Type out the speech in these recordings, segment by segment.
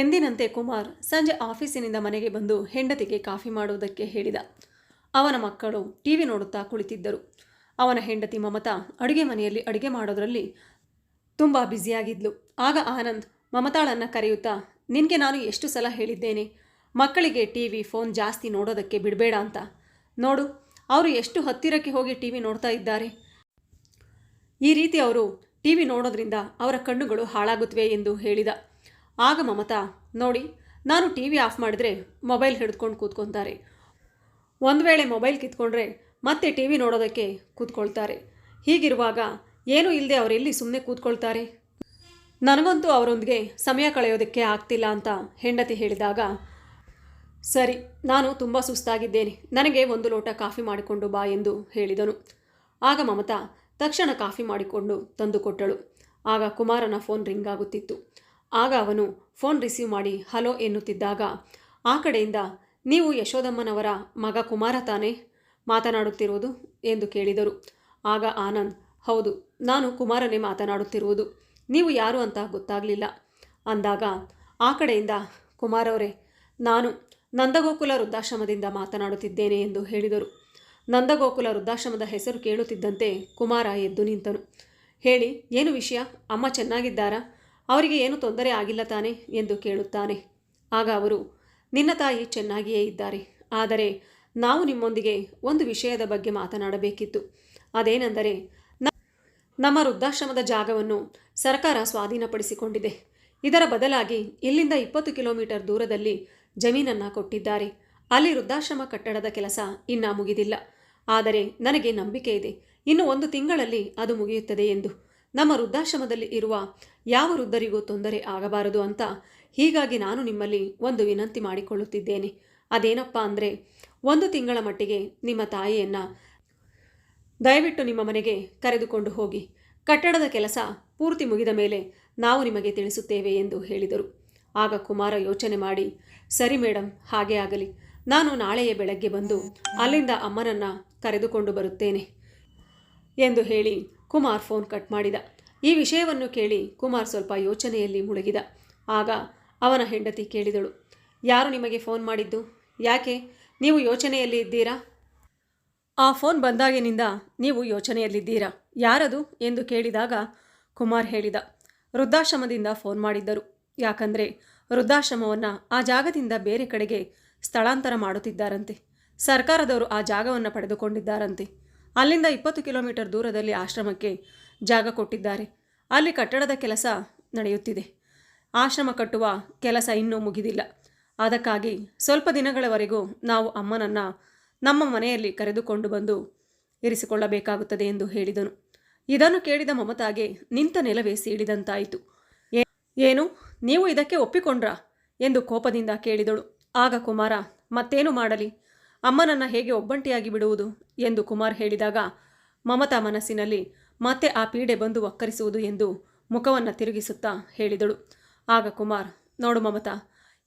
ಎಂದಿನಂತೆ ಕುಮಾರ್ ಸಂಜೆ ಆಫೀಸಿನಿಂದ ಮನೆಗೆ ಬಂದು ಹೆಂಡತಿಗೆ ಕಾಫಿ ಮಾಡುವುದಕ್ಕೆ ಹೇಳಿದ. ಅವನ ಮಕ್ಕಳು ಟಿವಿ ನೋಡುತ್ತಾ ಕುಳಿತಿದ್ದರು. ಅವನ ಹೆಂಡತಿ ಮಮತಾ ಅಡುಗೆ ಮನೆಯಲ್ಲಿ ಅಡುಗೆ ಮಾಡೋದರಲ್ಲಿ ತುಂಬ ಬ್ಯುಸಿಯಾಗಿದ್ಲು. ಆಗ ಆನಂದ್, ಮಮತಾಳನ್ನು ಕರೆಯುತ್ತಾ, ನಿನಗೆ ನಾನು ಎಷ್ಟು ಸಲ ಹೇಳಿದ್ದೇನೆ? ಮಕ್ಕಳಿಗೆ ಟಿ ವಿ ಫೋನ್ ಜಾಸ್ತಿ ನೋಡೋದಕ್ಕೆ ಬಿಡಬೇಡ ಅಂತ. ನೋಡು, ಅವರು ಎಷ್ಟು ಹತ್ತಿರಕ್ಕೆ ಹೋಗಿ ಟಿ ವಿ ನೋಡ್ತಾ ಇದ್ದಾರೆ? ಈ ರೀತಿ ಅವರು ಟಿ ವಿ ನೋಡೋದ್ರಿಂದ ಅವರ ಕಣ್ಣುಗಳು ಹಾಳಾಗುತ್ತವೆ ಎಂದು ಹೇಳಿದ. ಆಗ ಮಮತಾ, ನೋಡಿ, ನಾನು ಟಿ ವಿ ಆಫ್ ಮಾಡಿದ್ರೆ ಮೊಬೈಲ್ ಹಿಡಿದುಕೊಂಡು ಕೂತ್ಕೊತಾರೆ. ಒಂದು ವೇಳೆ ಮೊಬೈಲ್ ಕಿತ್ಕೊಂಡ್ರೆ ಮತ್ತೆ ಟಿ ವಿ ನೋಡೋದಕ್ಕೆ ಕೂತ್ಕೊಳ್ತಾರೆ. ಹೀಗಿರುವಾಗ ಏನೂ ಇಲ್ಲದೆ ಅವರೆಲ್ಲಿ ಸುಮ್ಮನೆ ಕೂತ್ಕೊಳ್ತಾರೆ? ನನಗಂತೂ ಅವರೊಂದಿಗೆ ಸಮಯ ಕಳೆಯೋದಕ್ಕೆ ಆಗ್ತಿಲ್ಲ ಅಂತ ಹೆಂಡತಿ ಹೇಳಿದಾಗ, ಸರಿ, ನಾನು ತುಂಬ ಸುಸ್ತಾಗಿದ್ದೇನೆ. ನನಗೆ ಒಂದು ಲೋಟ ಕಾಫಿ ಮಾಡಿಕೊಂಡು ಬಾ ಎಂದು ಹೇಳಿದನು. ಆಗ ಮಮತಾ ತಕ್ಷಣ ಕಾಫಿ ಮಾಡಿಕೊಂಡು ತಂದುಕೊಟ್ಟಳು ಆಗ ಕುಮಾರನ ಫೋನ್ ರಿಂಗ್ ಆಗುತ್ತಿತ್ತು. ಆಗ ಅವನು ಫೋನ್ ರಿಸೀವ್ ಮಾಡಿ, ಹಲೋ ಎನ್ನುತ್ತಿದ್ದಾಗ, ಆ ಕಡೆಯಿಂದ ನೀವು ಯಶೋದಮ್ಮನವರ ಮಗ ಕುಮಾರ ತಾನೇ ಮಾತನಾಡುತ್ತಿರುವುದು? ಎಂದು ಕೇಳಿದರು. ಆಗ ಆನಂದ್, ಹೌದು, ನಾನು ಕುಮಾರನೇ ಮಾತನಾಡುತ್ತಿರುವುದು. ನೀವು ಯಾರು ಅಂತ ಗೊತ್ತಾಗಲಿಲ್ಲ. ಅಂದಾಗ, ಆ ಕಡೆಯಿಂದ ಕುಮಾರವರೇ, ನಾನು ನಂದಗೋಕುಲ ವೃದ್ಧಾಶ್ರಮದಿಂದ ಮಾತನಾಡುತ್ತಿದ್ದೇನೆ ಎಂದು ಹೇಳಿದರು. ನಂದಗೋಕುಲ ವೃದ್ಧಾಶ್ರಮದ ಹೆಸರು ಕೇಳುತ್ತಿದ್ದಂತೆ ಕುಮಾರ ಎದ್ದು ನಿಂತನು. ಹೇಳಿ, ಏನು ವಿಷಯ? ಅಮ್ಮ ಚೆನ್ನಾಗಿದ್ದಾರಾ? ಅವರಿಗೆ ಏನು ತೊಂದರೆ ಆಗಿಲ್ಲ ತಾನೆ ಎಂದು ಕೇಳುತ್ತಾನೆ. ಆಗ ಅವರು, ನಿನ್ನ ತಾಯಿ ಚೆನ್ನಾಗಿಯೇ ಇದ್ದಾರೆ. ಆದರೆ ನಾವು ನಿಮ್ಮೊಂದಿಗೆ ಒಂದು ವಿಷಯದ ಬಗ್ಗೆ ಮಾತನಾಡಬೇಕಿತ್ತು. ಅದೇನೆಂದರೆ ನಮ್ಮ ವೃದ್ಧಾಶ್ರಮದ ಜಾಗವನ್ನು ಸರ್ಕಾರ ಸ್ವಾಧೀನಪಡಿಸಿಕೊಂಡಿದೆ. ಇದರ ಬದಲಾಗಿ ಇಲ್ಲಿಂದ ಇಪ್ಪತ್ತು ಕಿಲೋಮೀಟರ್ ದೂರದಲ್ಲಿ ಜಮೀನನ್ನು ಕೊಟ್ಟಿದ್ದಾರೆ. ಅಲ್ಲಿ ವೃದ್ಧಾಶ್ರಮ ಕಟ್ಟಡದ ಕೆಲಸ ಇನ್ನೂ ಮುಗಿದಿಲ್ಲ. ಆದರೆ ನನಗೆ ನಂಬಿಕೆ ಇದೆ. ಇನ್ನು ಒಂದು ತಿಂಗಳಲ್ಲಿ ಅದು ಮುಗಿಯುತ್ತದೆ ಎಂದು. ನಮ್ಮ ವೃದ್ಧಾಶ್ರಮದಲ್ಲಿ ಇರುವ ಯಾವ ವೃದ್ಧರಿಗೂ ತೊಂದರೆ ಆಗಬಾರದು ಅಂತ ಹೀಗಾಗಿ ನಾನು ನಿಮ್ಮಲ್ಲಿ ಒಂದು ವಿನಂತಿ ಮಾಡಿಕೊಳ್ಳುತ್ತಿದ್ದೇನೆ. ಅದೇನಪ್ಪ ಅಂದರೆ, ಒಂದು ತಿಂಗಳ ಮಟ್ಟಿಗೆ ನಿಮ್ಮ ತಾಯಿಯನ್ನು ದಯವಿಟ್ಟು ನಿಮ್ಮ ಮನೆಗೆ ಕರೆದುಕೊಂಡು ಹೋಗಿ. ಕಟ್ಟಡದ ಕೆಲಸ ಪೂರ್ತಿ ಮುಗಿದ ಮೇಲೆ ನಾವು ನಿಮಗೆ ತಿಳಿಸುತ್ತೇವೆ ಎಂದು ಹೇಳಿದರು. ಆಗ ಕುಮಾರ ಯೋಚನೆ ಮಾಡಿ, ಸರಿ ಮೇಡಮ್ ಹಾಗೇ ಆಗಲಿ. ನಾನು ನಾಳೆಯೇ ಬೆಳಗ್ಗೆ ಬಂದು ಅಲ್ಲಿಂದ ಅಮ್ಮನನ್ನು ಕರೆದುಕೊಂಡು ಬರುತ್ತೇನೆ ಎಂದು ಹೇಳಿ ಕುಮಾರ್ ಫೋನ್ ಕಟ್ ಮಾಡಿದ. ಈ ವಿಷಯವನ್ನು ಕೇಳಿ ಕುಮಾರ್ ಸ್ವಲ್ಪ ಯೋಚನೆಯಲ್ಲಿ ಮುಳುಗಿದ. ಆಗ ಅವನ ಹೆಂಡತಿ ಕೇಳಿದಳು. ಯಾರು ನಿಮಗೆ ಫೋನ್ ಮಾಡಿದ್ದು? ಯಾಕೆ? ನೀವು ಯೋಚನೆಯಲ್ಲಿ ಇದ್ದೀರಾ? ಆ ಫೋನ್ ಬಂದಾಗಿನಿಂದ ನೀವು ಯೋಚನೆಯಲ್ಲಿದ್ದೀರಾ? ಯಾರದು? ಎಂದು ಕೇಳಿದಾಗ ಕುಮಾರ್ ಹೇಳಿದ. ವೃದ್ಧಾಶ್ರಮದಿಂದ ಫೋನ್ ಮಾಡಿದ್ದರು. ಯಾಕಂದರೆ ವೃದ್ಧಾಶ್ರಮವನ್ನು ಆ ಜಾಗದಿಂದ ಬೇರೆ ಕಡೆಗೆ ಸ್ಥಳಾಂತರ ಮಾಡುತ್ತಿದ್ದಾರಂತೆ. ಸರ್ಕಾರದವರು ಆ ಜಾಗವನ್ನು ಪಡೆದುಕೊಂಡಿದ್ದಾರಂತೆ. ಅಲ್ಲಿಂದ ಇಪ್ಪತ್ತು ಕಿಲೋಮೀಟರ್ ದೂರದಲ್ಲಿ ಆಶ್ರಮಕ್ಕೆ ಜಾಗ ಕೊಟ್ಟಿದ್ದಾರೆ. ಅಲ್ಲಿ ಕಟ್ಟಡದ ಕೆಲಸ ನಡೆಯುತ್ತಿದೆ. ಆಶ್ರಮ ಕಟ್ಟುವ ಕೆಲಸ ಇನ್ನೂ ಮುಗಿದಿಲ್ಲ. ಅದಕ್ಕಾಗಿ ಸ್ವಲ್ಪ ದಿನಗಳವರೆಗೂ ನಾವು ಅಮ್ಮನನ್ನು ನಮ್ಮ ಮನೆಯಲ್ಲಿ ಕರೆದುಕೊಂಡು ಬಂದು ಇರಿಸಿಕೊಳ್ಳಬೇಕಾಗುತ್ತದೆ ಎಂದು ಹೇಳಿದನು. ಇದನ್ನು ಕೇಳಿದ ಮಮತಾಗೆ ನಿಂತ ನೆಲವೇ ಸೀಳಿದಂತಾಯಿತು. ಏನು? ನೀವು ಇದಕ್ಕೆ ಒಪ್ಪಿಕೊಂಡ್ರಾ? ಎಂದು ಕೋಪದಿಂದ ಕೇಳಿದಳು. ಆಗ ಕುಮಾರ, ಮತ್ತೇನು ಮಾಡಲಿ? ಅಮ್ಮನನ್ನು ಹೇಗೆ ಒಬ್ಬಂಟಿಯಾಗಿ ಬಿಡುವುದು ಎಂದು ಕುಮಾರ್ ಹೇಳಿದಾಗ, ಮಮತಾ ಮನಸ್ಸಿನಲ್ಲಿ ಮತ್ತೆ ಆ ಪೀಡೆ ಬಂದು ಒಕ್ಕರಿಸುವುದು ಎಂದು ಮುಖವನ್ನು ತಿರುಗಿಸುತ್ತಾ ಹೇಳಿದಳು. ಆಗ ಕುಮಾರ್, ನೋಡು ಮಮತಾ,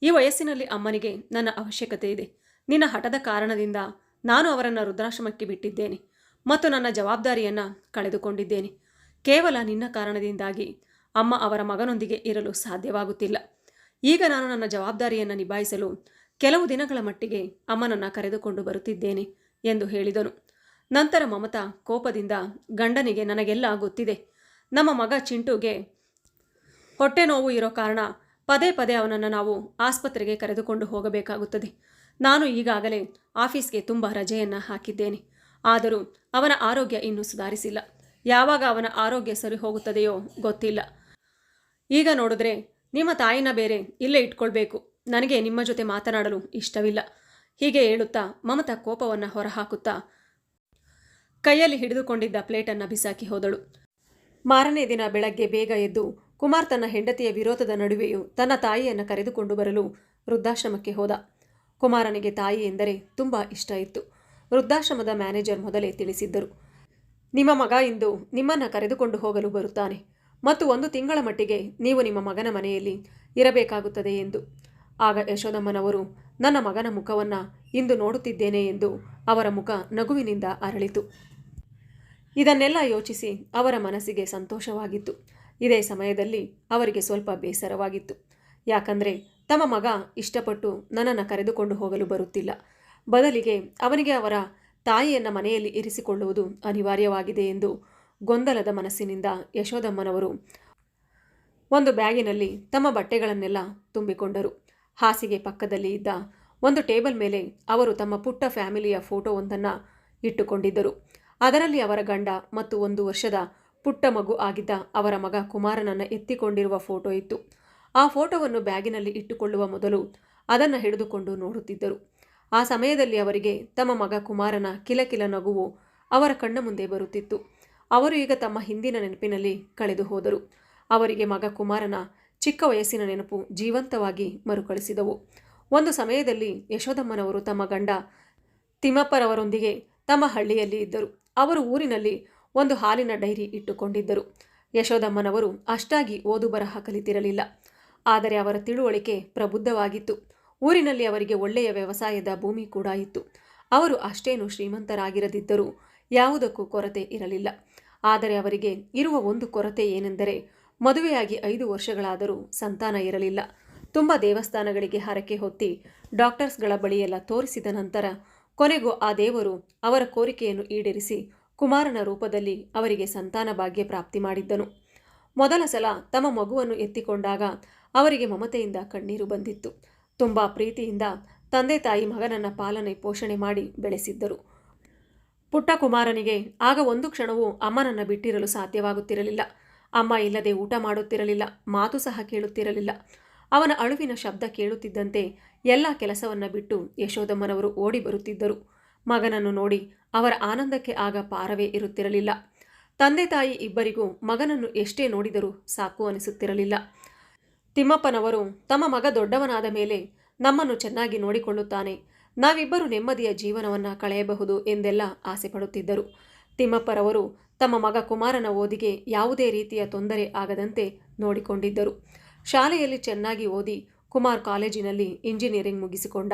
ಈ ವಯಸ್ಸಿನಲ್ಲಿ ಅಮ್ಮನಿಗೆ ನನ್ನ ಅವಶ್ಯಕತೆ ಇದೆ. ನಿನ್ನ ಹಠದ ಕಾರಣದಿಂದ ನಾನು ಅವರನ್ನು ರುದ್ರಾಶ್ರಮಕ್ಕೆ ಬಿಟ್ಟಿದ್ದೇನೆ ಮತ್ತು ನನ್ನ ಜವಾಬ್ದಾರಿಯನ್ನು ಕಳೆದುಕೊಂಡಿದ್ದೇನೆ. ಕೇವಲ ನಿನ್ನ ಕಾರಣದಿಂದಾಗಿ ಅಮ್ಮ ಅವರ ಮಗನೊಂದಿಗೆ ಇರಲು ಸಾಧ್ಯವಾಗುತ್ತಿಲ್ಲ. ಈಗ ನಾನು ನನ್ನ ಜವಾಬ್ದಾರಿಯನ್ನು ನಿಭಾಯಿಸಲು ಕೆಲವು ದಿನಗಳ ಮಟ್ಟಿಗೆ ಅಮ್ಮನನ್ನು ಕರೆದುಕೊಂಡು ಬರುತ್ತಿದ್ದೇನೆ ಎಂದು ಹೇಳಿದನು. ನಂತರ ಮಮತಾ ಕೋಪದಿಂದ ಗಂಡನಿಗೆ ನನಗೆಲ್ಲ ಗೊತ್ತಿದೆ. ನಮ್ಮ ಮಗ ಚಿಂಟುಗೆ ಹೊಟ್ಟೆ ನೋವು ಇರೋ ಕಾರಣ ಪದೇ ಪದೇ ಅವನನ್ನು ನಾವು ಆಸ್ಪತ್ರೆಗೆ ಕರೆದುಕೊಂಡು ಹೋಗಬೇಕಾಗುತ್ತದೆ. ನಾನು ಈಗಾಗಲೇ ಆಫೀಸ್ಗೆ ತುಂಬ ರಜೆಯನ್ನು ಹಾಕಿದ್ದೇನೆ. ಆದರೂ ಅವನ ಆರೋಗ್ಯ ಇನ್ನೂ ಸುಧಾರಿಸಿಲ್ಲ. ಯಾವಾಗ ಅವನ ಆರೋಗ್ಯ ಸರಿ ಹೋಗುತ್ತದೆಯೋ ಗೊತ್ತಿಲ್ಲ. ಈಗ ನೋಡಿದ್ರೆ ನಿಮ್ಮ ತಾಯಿನ ಬೇರೆ ಇಲ್ಲೇ ಇಟ್ಕೊಳ್ಬೇಕು. ನನಗೆ ನಿಮ್ಮ ಜೊತೆ ಮಾತನಾಡಲು ಇಷ್ಟವಿಲ್ಲ. ಹೀಗೆ ಹೇಳುತ್ತಾ ಮಮತಾ ಕೋಪವನ್ನು ಹೊರಹಾಕುತ್ತಾ ಕೈಯಲ್ಲಿ ಹಿಡಿದುಕೊಂಡಿದ್ದ ಪ್ಲೇಟನ್ನು ಬಿಸಾಕಿ ಹೋದಳು. ಮಾರನೇ ದಿನ ಬೆಳಗ್ಗೆ ಬೇಗ ಎದ್ದು ಕುಮಾರ್ ತನ್ನ ಹೆಂಡತಿಯ ವಿರೋಧದ ನಡುವೆಯೂ ತನ್ನ ತಾಯಿಯನ್ನು ಕರೆದುಕೊಂಡು ಬರಲು ವೃದ್ಧಾಶ್ರಮಕ್ಕೆ ಹೋದ. ಕುಮಾರನಿಗೆ ತಾಯಿ ಎಂದರೆ ತುಂಬ ಇಷ್ಟ ಇತ್ತು. ವೃದ್ಧಾಶ್ರಮದ ಮ್ಯಾನೇಜರ್ ಮೊದಲೇ ತಿಳಿಸಿದ್ದರು. ನಿಮ್ಮ ಮಗ ಇಂದು ನಿಮ್ಮನ್ನು ಕರೆದುಕೊಂಡು ಹೋಗಲು ಬರುತ್ತಾನೆ. ಮತ್ತು ಒಂದು ತಿಂಗಳ ಮಟ್ಟಿಗೆ ನೀವು ನಿಮ್ಮ ಮಗನ ಮನೆಯಲ್ಲಿ ಇರಬೇಕಾಗುತ್ತದೆ ಎಂದು. ಆಗ ಯಶೋದಮ್ಮನವರು ನನ್ನ ಮಗನ ಮುಖವನ್ನು ಇಂದು ನೋಡುತ್ತಿದ್ದೇನೆ ಎಂದು ಅವರ ಮುಖ ನಗುವಿನಿಂದ ಅರಳಿತು. ಇದನ್ನೆಲ್ಲ ಯೋಚಿಸಿ ಅವರ ಮನಸ್ಸಿಗೆ ಸಂತೋಷವಾಗಿತ್ತು. ಇದೇ ಸಮಯದಲ್ಲಿ ಅವರಿಗೆ ಸ್ವಲ್ಪ ಬೇಸರವಾಗಿತ್ತು. ಯಾಕಂದರೆ ತಮ್ಮ ಮಗ ಇಷ್ಟಪಟ್ಟು ನನ್ನನ್ನು ಕರೆದುಕೊಂಡು ಹೋಗಲು ಬರುತ್ತಿಲ್ಲ. ಬದಲಿಗೆ ಅವನಿಗೆ ಅವರ ತಾಯಿಯನ್ನು ಮನೆಯಲ್ಲಿ ಇರಿಸಿಕೊಳ್ಳುವುದು ಅನಿವಾರ್ಯವಾಗಿದೆ ಎಂದು ಗೊಂದಲದ ಮನಸ್ಸಿನಿಂದ ಯಶೋದಮ್ಮನವರು ಒಂದು ಬ್ಯಾಗಿನಲ್ಲಿ ತಮ್ಮ ಬಟ್ಟೆಗಳನ್ನೆಲ್ಲ ತುಂಬಿಕೊಂಡರು. ಹಾಸಿಗೆ ಪಕ್ಕದಲ್ಲಿ ಇದ್ದ ಒಂದು ಟೇಬಲ್ ಮೇಲೆ ಅವರು ತಮ್ಮ ಪುಟ್ಟ ಫ್ಯಾಮಿಲಿಯ ಫೋಟೋವೊಂದನ್ನು ಇಟ್ಟುಕೊಂಡಿದ್ದರು. ಅದರಲ್ಲಿ ಅವರ ಗಂಡ ಮತ್ತು ಒಂದು ವರ್ಷದ ಪುಟ್ಟ ಮಗು ಆಗಿದ್ದ ಅವರ ಮಗ ಕುಮಾರನನ್ನು ಎತ್ತಿಕೊಂಡಿರುವ ಫೋಟೋ ಇತ್ತು. ಆ ಫೋಟೋವನ್ನು ಬ್ಯಾಗಿನಲ್ಲಿ ಇಟ್ಟುಕೊಳ್ಳುವ ಮೊದಲು ಅದನ್ನು ಹಿಡಿದುಕೊಂಡು ನೋಡುತ್ತಿದ್ದರು. ಆ ಸಮಯದಲ್ಲಿ ಅವರಿಗೆ ತಮ್ಮ ಮಗ ಕುಮಾರನ ಕಿಲಕಿಲ ನಗುವು ಅವರ ಕಣ್ಣ ಮುಂದೆ ಬರುತ್ತಿತ್ತು. ಅವರು ಈಗ ತಮ್ಮ ಹಿಂದಿನ ನೆನಪಿನಲ್ಲಿ ಕಳೆದು ಹೋದರು ಅವರಿಗೆ ಮಗ ಕುಮಾರನ ಚಿಕ್ಕ ವಯಸ್ಸಿನ ನೆನಪು ಜೀವಂತವಾಗಿ ಮರುಕಳಿಸಿದವು. ಒಂದು ಸಮಯದಲ್ಲಿ ಯಶೋದಮ್ಮನವರು ತಮ್ಮ ಗಂಡ ತಿಮ್ಮಪ್ಪರವರೊಂದಿಗೆ ತಮ್ಮ ಹಳ್ಳಿಯಲ್ಲಿ ಇದ್ದರು. ಅವರು ಊರಿನಲ್ಲಿ ಒಂದು ಹಾಲಿನ ಡೈರಿ ಇಟ್ಟುಕೊಂಡಿದ್ದರು. ಯಶೋದಮ್ಮನವರು ಅಷ್ಟಾಗಿ ಓದು ಬರಹ ಕಲಿತಿರಲಿಲ್ಲ. ಆದರೆ ಅವರ ತಿಳುವಳಿಕೆ ಪ್ರಬುದ್ಧವಾಗಿತ್ತು. ಊರಿನಲ್ಲಿ ಅವರಿಗೆ ಒಳ್ಳೆಯ ವ್ಯವಸಾಯದ ಭೂಮಿ ಕೂಡ ಇತ್ತು. ಅವರು ಅಷ್ಟೇನು ಶ್ರೀಮಂತರಾಗಿರದಿದ್ದರೂ ಯಾವುದಕ್ಕೂ ಕೊರತೆ ಇರಲಿಲ್ಲ. ಆದರೆ ಅವರಿಗೆ ಇರುವ ಒಂದು ಕೊರತೆ ಏನೆಂದರೆ ಮದುವೆಯಾಗಿ ಐದು ವರ್ಷಗಳಾದರೂ ಸಂತಾನ ಇರಲಿಲ್ಲ. ತುಂಬ ದೇವಸ್ಥಾನಗಳಿಗೆ ಹರಕೆ ಹೊತ್ತಿ ಡಾಕ್ಟರ್ಸ್ಗಳ ಬಳಿಯೆಲ್ಲ ತೋರಿಸಿದ ನಂತರ ಕೊನೆಗೂ ಆ ದೇವರು ಅವರ ಕೋರಿಕೆಯನ್ನು ಈಡೇರಿಸಿ ಕುಮಾರನ ರೂಪದಲ್ಲಿ ಅವರಿಗೆ ಸಂತಾನ ಭಾಗ್ಯ ಪ್ರಾಪ್ತಿ ಮಾಡಿದ್ದನು. ಮೊದಲ ಸಲ ತಮ್ಮ ಮಗುವನ್ನು ಎತ್ತಿಕೊಂಡಾಗ ಅವರಿಗೆ ಮಮತೆಯಿಂದ ಕಣ್ಣೀರು ಬಂದಿತ್ತು. ತುಂಬ ಪ್ರೀತಿಯಿಂದ ತಂದೆ ತಾಯಿ ಮಗನನ್ನ ಪಾಲನೆ ಪೋಷಣೆ ಮಾಡಿ ಬೆಳೆಸಿದ್ದರು. ಪುಟ್ಟ ಕುಮಾರನಿಗೆ ಆಗ ಒಂದು ಕ್ಷಣವೂ ಅಮ್ಮನನ್ನು ಬಿಟ್ಟಿರಲು ಸಾಧ್ಯವಾಗುತ್ತಿರಲಿಲ್ಲ. ಅಮ್ಮ ಇಲ್ಲದೆ ಊಟ ಮಾಡುತ್ತಿರಲಿಲ್ಲ, ಮಾತು ಸಹ ಕೇಳುತ್ತಿರಲಿಲ್ಲ. ಅವನ ಅಳುವಿನ ಶಬ್ದ ಕೇಳುತ್ತಿದ್ದಂತೆ ಎಲ್ಲ ಕೆಲಸವನ್ನ ಬಿಟ್ಟು ಯಶೋದಮ್ಮನವರು ಓಡಿ ಬರುತ್ತಿದ್ದರು. ಮಗನನ್ನು ನೋಡಿ ಅವರ ಆನಂದಕ್ಕೆ ಆಗ ಪಾರವೇ ಇರುತ್ತಿರಲಿಲ್ಲ. ತಂದೆ ತಾಯಿ ಇಬ್ಬರಿಗೂ ಮಗನನ್ನು ಎಷ್ಟೇ ನೋಡಿದರೂ ಸಾಕು ಅನಿಸುತ್ತಿರಲಿಲ್ಲ. ತಿಮ್ಮಪ್ಪನವರು ತಮ್ಮ ಮಗ ದೊಡ್ಡವನಾದ ಮೇಲೆ ನಮ್ಮನ್ನು ಚೆನ್ನಾಗಿ ನೋಡಿಕೊಳ್ಳುತ್ತಾನೆ. ನಾವಿಬ್ಬರು ನೆಮ್ಮದಿಯ ಜೀವನವನ್ನು ಕಳೆಯಬಹುದು ಎಂದೆಲ್ಲ ಆಸೆ ಪಡುತ್ತಿದ್ದರು ತಿಮ್ಮಪ್ಪರವರು ತಮ್ಮ ಮಗ ಕುಮಾರನ ಓದಿಗೆ ಯಾವುದೇ ರೀತಿಯ ತೊಂದರೆ ಆಗದಂತೆ ನೋಡಿಕೊಂಡಿದ್ದರು. ಶಾಲೆಯಲ್ಲಿ ಚೆನ್ನಾಗಿ ಓದಿ ಕುಮಾರ್ ಕಾಲೇಜಿನಲ್ಲಿ ಇಂಜಿನಿಯರಿಂಗ್ ಮುಗಿಸಿಕೊಂಡ.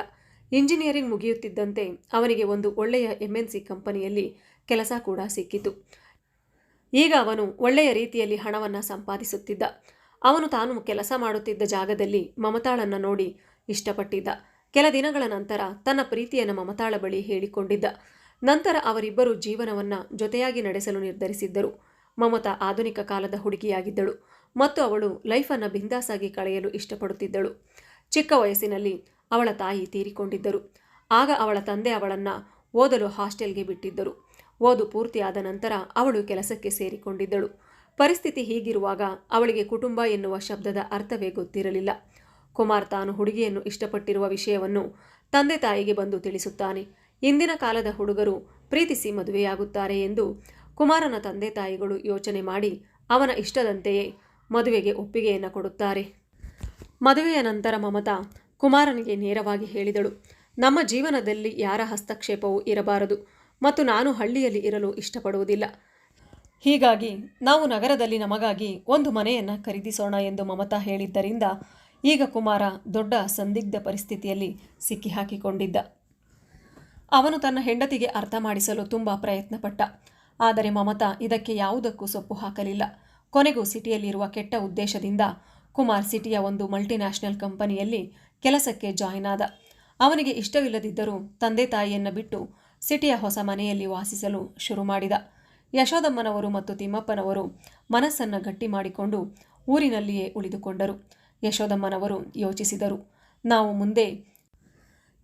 ಇಂಜಿನಿಯರಿಂಗ್ ಮುಗಿಯುತ್ತಿದ್ದಂತೆ ಅವನಿಗೆ ಒಂದು ಒಳ್ಳೆಯ ಎಂಎನ್ಸಿ ಕಂಪನಿಯಲ್ಲಿ ಕೆಲಸ ಕೂಡ ಸಿಕ್ಕಿತು. ಈಗ ಅವನು ಒಳ್ಳೆಯ ರೀತಿಯಲ್ಲಿ ಹಣವನ್ನು ಸಂಪಾದಿಸುತ್ತಿದ್ದ. ಅವನು ತಾನು ಕೆಲಸ ಮಾಡುತ್ತಿದ್ದ ಜಾಗದಲ್ಲಿ ಮಮತಾಳನ್ನು ನೋಡಿ ಇಷ್ಟಪಟ್ಟಿದ್ದ. ಕೆಲ ದಿನಗಳ ನಂತರ ತನ್ನ ಪ್ರೀತಿಯನ್ನು ಮಮತಾಳ ಬಳಿ ಹೇಳಿಕೊಂಡಿದ್ದ. ನಂತರ ಅವರಿಬ್ಬರು ಜೀವನವನ್ನು ಜೊತೆಯಾಗಿ ನಡೆಸಲು ನಿರ್ಧರಿಸಿದ್ದರು. ಮಮತಾ ಆಧುನಿಕ ಕಾಲದ ಹುಡುಗಿಯಾಗಿದ್ದಳು ಮತ್ತು ಅವಳು ಲೈಫನ್ನು ಬಿಂದಾಸಾಗಿ ಕಳೆಯಲು ಇಷ್ಟಪಡುತ್ತಿದ್ದಳು. ಚಿಕ್ಕ ವಯಸ್ಸಿನಲ್ಲಿ ಅವಳ ತಾಯಿ ತೀರಿಕೊಂಡಿದ್ದರು. ಆಗ ಅವಳ ತಂದೆ ಅವಳನ್ನು ಓದಲು ಹಾಸ್ಟೆಲ್ಗೆ ಬಿಟ್ಟಿದ್ದರು. ಓದು ಪೂರ್ತಿಯಾದ ನಂತರ ಅವಳು ಕೆಲಸಕ್ಕೆ ಸೇರಿಕೊಂಡಿದ್ದಳು. ಪರಿಸ್ಥಿತಿ ಹೀಗಿರುವಾಗ ಅವಳಿಗೆ ಕುಟುಂಬ ಎನ್ನುವ ಶಬ್ದದ ಅರ್ಥವೇ ಗೊತ್ತಿರಲಿಲ್ಲ. ಕುಮಾರ್ ತಾನು ಹುಡುಗಿಯನ್ನು ಇಷ್ಟಪಟ್ಟಿರುವ ವಿಷಯವನ್ನು ತಂದೆ ತಾಯಿಗೆ ಬಂದು ತಿಳಿಸುತ್ತಾನೆ. ಇಂದಿನ ಕಾಲದ ಹುಡುಗರು ಪ್ರೀತಿಸಿ ಮದುವೆಯಾಗುತ್ತಾರೆ ಎಂದು ಕುಮಾರನ ತಂದೆ ತಾಯಿಗಳು ಯೋಚನೆ ಮಾಡಿ ಅವನ ಇಷ್ಟದಂತೆಯೇ ಮದುವೆಗೆ ಒಪ್ಪಿಗೆಯನ್ನು ಕೊಡುತ್ತಾರೆ. ಮದುವೆಯ ನಂತರ ಮಮತಾ ಕುಮಾರನಿಗೆ ನೇರವಾಗಿ ಹೇಳಿದಳು, ನಮ್ಮ ಜೀವನದಲ್ಲಿ ಯಾರ ಹಸ್ತಕ್ಷೇಪವೂ ಇರಬಾರದು ಮತ್ತು ನಾನು ಹಳ್ಳಿಯಲ್ಲಿ ಇರಲು ಇಷ್ಟಪಡುವುದಿಲ್ಲ. ಹೀಗಾಗಿ ನಾವು ನಗರದಲ್ಲಿ ನಮಗಾಗಿ ಒಂದು ಮನೆಯನ್ನು ಖರೀದಿಸೋಣ ಎಂದು ಮಮತಾ ಹೇಳಿದ್ದರಿಂದ ಈಗ ಕುಮಾರ ದೊಡ್ಡ ಸಂದಿಗ್ಧ ಪರಿಸ್ಥಿತಿಯಲ್ಲಿ ಸಿಕ್ಕಿಹಾಕಿಕೊಂಡಿದ್ದ. ಅವನು ತನ್ನ ಹೆಂಡತಿಗೆ ಅರ್ಥ ಮಾಡಿಸಲು ತುಂಬ ಪ್ರಯತ್ನಪಟ್ಟ. ಆದರೆ ಮಮತಾ ಇದಕ್ಕೆ ಯಾವುದಕ್ಕೂ ಸೊಪ್ಪು ಹಾಕಲಿಲ್ಲ. ಕೊನೆಗೂ ಸಿಟಿಯಲ್ಲಿರುವ ಕೆಟ್ಟ ಉದ್ದೇಶದಿಂದ ಕುಮಾರ್ ಸಿಟಿಯ ಒಂದು ಮಲ್ಟಿನ್ಯಾಷನಲ್ ಕಂಪನಿಯಲ್ಲಿ ಕೆಲಸಕ್ಕೆ ಜಾಯ್ನ್ ಆದ. ಅವನಿಗೆ ಇಷ್ಟವಿಲ್ಲದಿದ್ದರೂ ತಂದೆ ತಾಯಿಯನ್ನು ಬಿಟ್ಟು ಸಿಟಿಯ ಹೊಸ ಮನೆಯಲ್ಲಿ ವಾಸಿಸಲು ಶುರು ಮಾಡಿದ. ಯಶೋದಮ್ಮನವರು ಮತ್ತು ತಿಮ್ಮಪ್ಪನವರು ಮನಸ್ಸನ್ನು ಗಟ್ಟಿ ಮಾಡಿಕೊಂಡು ಊರಿನಲ್ಲಿಯೇ ಉಳಿದುಕೊಂಡರು. ಯಶೋದಮ್ಮನವರು ಯೋಚಿಸಿದರು, ನಾವು ಮುಂದೆ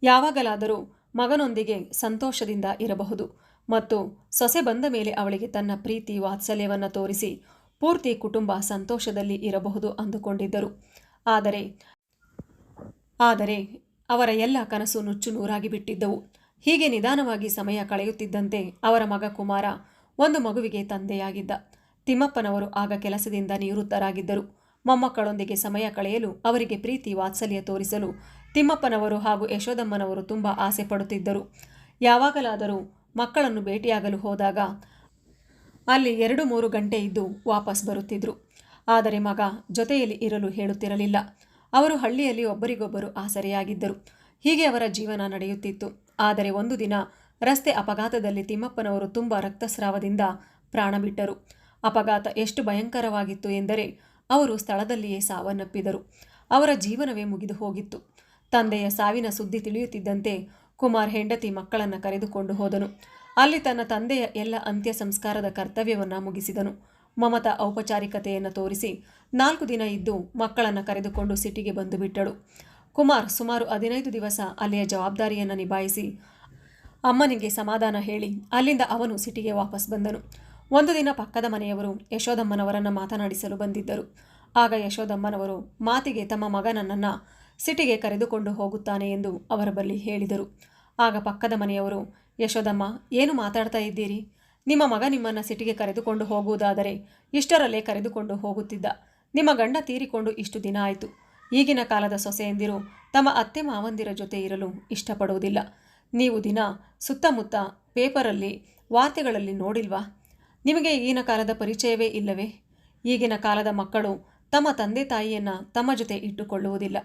ಯಾವಾಗಲಾದರೂ ಮಗನೊಂದಿಗೆ ಸಂತೋಷದಿಂದ ಇರಬಹುದು ಮತ್ತು ಸೊಸೆ ಬಂದ ಮೇಲೆ ಅವಳಿಗೆ ತನ್ನ ಪ್ರೀತಿ ವಾತ್ಸಲ್ಯವನ್ನು ತೋರಿಸಿ ಪೂರ್ತಿ ಕುಟುಂಬ ಸಂತೋಷದಲ್ಲಿ ಇರಬಹುದು ಅಂದುಕೊಂಡಿದ್ದರು. ಆದರೆ ಆದರೆ ಅವರ ಎಲ್ಲ ಕನಸು ನುಚ್ಚು ನೂರಾಗಿ ಬಿಟ್ಟಿದ್ದವು. ಹೀಗೆ ನಿಧಾನವಾಗಿ ಸಮಯ ಕಳೆಯುತ್ತಿದ್ದಂತೆ ಅವರ ಮಗ ಕುಮಾರ ಒಂದು ಮಗುವಿಗೆ ತಂದೆಯಾಗಿದ್ದ. ತಿಮ್ಮಪ್ಪನವರು ಆಗ ಕೆಲಸದಿಂದ ನಿವೃತ್ತರಾಗಿದ್ದರು. ಮೊಮ್ಮಕ್ಕಳೊಂದಿಗೆ ಸಮಯ ಕಳೆಯಲು ಅವರಿಗೆ ಪ್ರೀತಿ ವಾತ್ಸಲ್ಯ ತೋರಿಸಲು ತಿಮ್ಮಪ್ಪನವರು ಹಾಗೂ ಯಶೋದಮ್ಮನವರು ತುಂಬ ಆಸೆ ಪಡುತ್ತಿದ್ದರು. ಯಾವಾಗಲಾದರೂ ಮಕ್ಕಳನ್ನು ಭೇಟಿಯಾಗಲು ಹೋದಾಗ ಅಲ್ಲಿ ಎರಡು ಮೂರು ಗಂಟೆ ಇದ್ದು ವಾಪಸ್ ಬರುತ್ತಿದ್ದರು ಆದರೆ ಮಗ ಜೊತೆಯಲ್ಲಿ ಇರಲು ಹೇಳುತ್ತಿರಲಿಲ್ಲ. ಅವರು ಹಳ್ಳಿಯಲ್ಲಿ ಒಬ್ಬರಿಗೊಬ್ಬರು ಆಸರೆಯಾಗಿದ್ದರು. ಹೀಗೆ ಅವರ ಜೀವನ ನಡೆಯುತ್ತಿತ್ತು. ಆದರೆ ಒಂದು ದಿನ ರಸ್ತೆ ಅಪಘಾತದಲ್ಲಿ ತಿಮ್ಮಪ್ಪನವರು ತುಂಬ ರಕ್ತಸ್ರಾವದಿಂದ ಪ್ರಾಣ ಬಿಟ್ಟರು. ಅಪಘಾತ ಎಷ್ಟು ಭಯಂಕರವಾಗಿತ್ತು ಎಂದರೆ ಅವರು ಸ್ಥಳದಲ್ಲಿಯೇ ಸಾವನ್ನಪ್ಪಿದರು. ಅವರ ಜೀವನವೇ ಮುಗಿದು ಹೋಗಿತ್ತು. ತಂದೆಯ ಸಾವಿನ ಸುದ್ದಿ ತಿಳಿಯುತ್ತಿದ್ದಂತೆ ಕುಮಾರ್ ಹೆಂಡತಿ ಮಕ್ಕಳನ್ನು ಕರೆದುಕೊಂಡು ಹೋದನು. ಅಲ್ಲಿ ತನ್ನ ತಂದೆಯ ಎಲ್ಲ ಅಂತ್ಯ ಸಂಸ್ಕಾರದ ಕರ್ತವ್ಯವನ್ನು ಮುಗಿಸಿದನು. ಮಮತಾ ಔಪಚಾರಿಕತೆಯನ್ನು ತೋರಿಸಿ ನಾಲ್ಕು ದಿನ ಇದ್ದು ಮಕ್ಕಳನ್ನು ಕರೆದುಕೊಂಡು ಸಿಟಿಗೆ ಬಂದು ಬಿಟ್ಟಳು. ಕುಮಾರ್ ಸುಮಾರು ಹದಿನೈದು ದಿವಸ ಅಲ್ಲಿಯ ಜವಾಬ್ದಾರಿಯನ್ನು ನಿಭಾಯಿಸಿ ಅಮ್ಮನಿಗೆ ಸಮಾಧಾನ ಹೇಳಿ ಅಲ್ಲಿಂದ ಅವನು ಸಿಟಿಗೆ ವಾಪಸ್ ಬಂದನು. ಒಂದು ದಿನ ಪಕ್ಕದ ಮನೆಯವರು ಯಶೋದಮ್ಮನವರನ್ನು ಮಾತನಾಡಿಸಲು ಬಂದಿದ್ದರು. ಆಗ ಯಶೋದಮ್ಮನವರು ಮಾತಿಗೆ ತಮ್ಮ ಮಗನನ್ನು ಸಿಟಿಗೆ ಕರೆದುಕೊಂಡು ಹೋಗುತ್ತಾನೆ ಎಂದು ಅವರ ಬಳಿ ಹೇಳಿದರು. ಆಗ ಪಕ್ಕದ ಮನೆಯವರು ಯಶೋದಮ್ಮ ಏನು ಮಾತಾಡ್ತಾ ಇದ್ದೀರಿ? ನಿಮ್ಮ ಮಗ ನಿಮ್ಮನ್ನು ಸಿಟಿಗೆ ಕರೆದುಕೊಂಡು ಹೋಗುವುದಾದರೆ ಇಷ್ಟರಲ್ಲೇ ಕರೆದುಕೊಂಡು ಹೋಗುತ್ತಿದ್ದ. ನಿಮ್ಮ ಗಂಡ ತೀರಿಕೊಂಡು ಇಷ್ಟು ದಿನ ಆಯಿತು. ಈಗಿನ ಕಾಲದ ಸೊಸೆಯಂದಿರು ತಮ್ಮ ಅತ್ತೆ ಮಾವಂದಿರ ಜೊತೆ ಇರಲು ಇಷ್ಟಪಡುವುದಿಲ್ಲ. ನೀವು ದಿನ ಸುತ್ತಮುತ್ತ ಪೇಪರಲ್ಲಿ, ವಾರ್ತೆಗಳಲ್ಲಿ ನೋಡಿಲ್ವಾ? ನಿಮಗೆ ಈಗಿನ ಕಾಲದ ಪರಿಚಯವೇ ಇಲ್ಲವೇ? ಈಗಿನ ಕಾಲದ ಮಕ್ಕಳು ತಮ್ಮ ತಂದೆ ತಾಯಿಯನ್ನು ತಮ್ಮ ಜೊತೆ ಇಟ್ಟುಕೊಳ್ಳುವುದಿಲ್ಲ.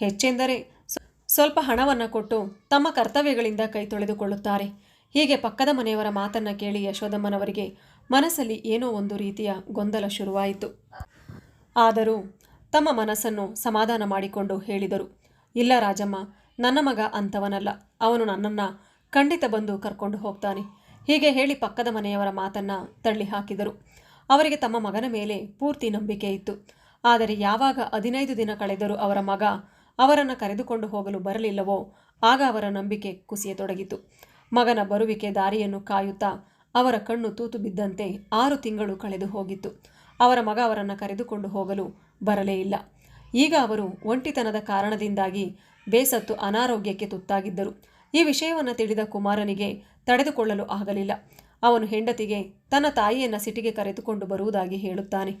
ಹೆಚ್ಚೆಂದರೆ ಸ್ವ- ಸ್ವಲ್ಪ ಹಣವನ್ನು ಕೊಟ್ಟು ತಮ್ಮ ಕರ್ತವ್ಯಗಳಿಂದ ಕೈ ತೊಳೆದುಕೊಳ್ಳುತ್ತಾರೆ. ಹೀಗೆ ಪಕ್ಕದ ಮನೆಯವರ ಮಾತನ್ನು ಕೇಳಿ ಯಶೋದಮ್ಮನವರಿಗೆ ಮನಸ್ಸಲ್ಲಿ ಏನೋ ಒಂದು ರೀತಿಯ ಗೊಂದಲ ಶುರುವಾಯಿತು. ಆದರೂ ತಮ್ಮ ಮನಸ್ಸನ್ನು ಸಮಾಧಾನ ಮಾಡಿಕೊಂಡು ಹೇಳಿದರು. ಇಲ್ಲ ರಾಜಮ್ಮ, ನನ್ನ ಮಗ ಅಂಥವನಲ್ಲ. ಅವನು ನನ್ನನ್ನು ಖಂಡಿತ ಬಂದು ಕರ್ಕೊಂಡು ಹೋಗ್ತಾನೆ. ಹೀಗೆ ಹೇಳಿ ಪಕ್ಕದ ಮನೆಯವರ ಮಾತನ್ನು ತಳ್ಳಿ ಹಾಕಿದರು. ಅವರಿಗೆ ತಮ್ಮ ಮಗನ ಮೇಲೆ ಪೂರ್ತಿ ನಂಬಿಕೆ ಇತ್ತು. ಆದರೆ ಯಾವಾಗ ಹದಿನೈದು ದಿನ ಕಳೆದರೂ ಅವರ ಮಗ ಅವರನ್ನು ಕರೆದುಕೊಂಡು ಹೋಗಲು ಬರಲಿಲ್ಲವೋ? ಆಗ ಅವರ ನಂಬಿಕೆ ಕುಸಿಯತೊಡಗಿತು. ಮಗನ ಬರುವಿಕೆ ದಾರಿಯನ್ನು ಕಾಯುತ್ತಾ ಅವರ ಕಣ್ಣು ತೂತು ಬಿದ್ದಂತೆ ಆರು ತಿಂಗಳು ಕಳೆದು ಹೋಗಿತ್ತು. ಅವರ ಮಗ ಅವರನ್ನು ಕರೆದುಕೊಂಡು ಹೋಗಲು ಬರಲೇ ಇಲ್ಲ. ಈಗ ಅವರು ಒಂಟಿತನದ ಕಾರಣದಿಂದಾಗಿ ಬೇಸತ್ತು ಅನಾರೋಗ್ಯಕ್ಕೆ ತುತ್ತಾಗಿದ್ದರು. ಈ ವಿಷಯವನ್ನು ತಿಳಿದ ಕುಮಾರನಿಗೆ ತಡೆದುಕೊಳ್ಳಲು ಆಗಲಿಲ್ಲ. ಅವನು ಹೆಂಡತಿಗೆ, ತನ್ನ ತಾಯಿಯನ್ನು ಸಿಟಿಗೆ ಕರೆದುಕೊಂಡು ಬರುವುದಾಗಿ ಹೇಳುತ್ತಾನೆ.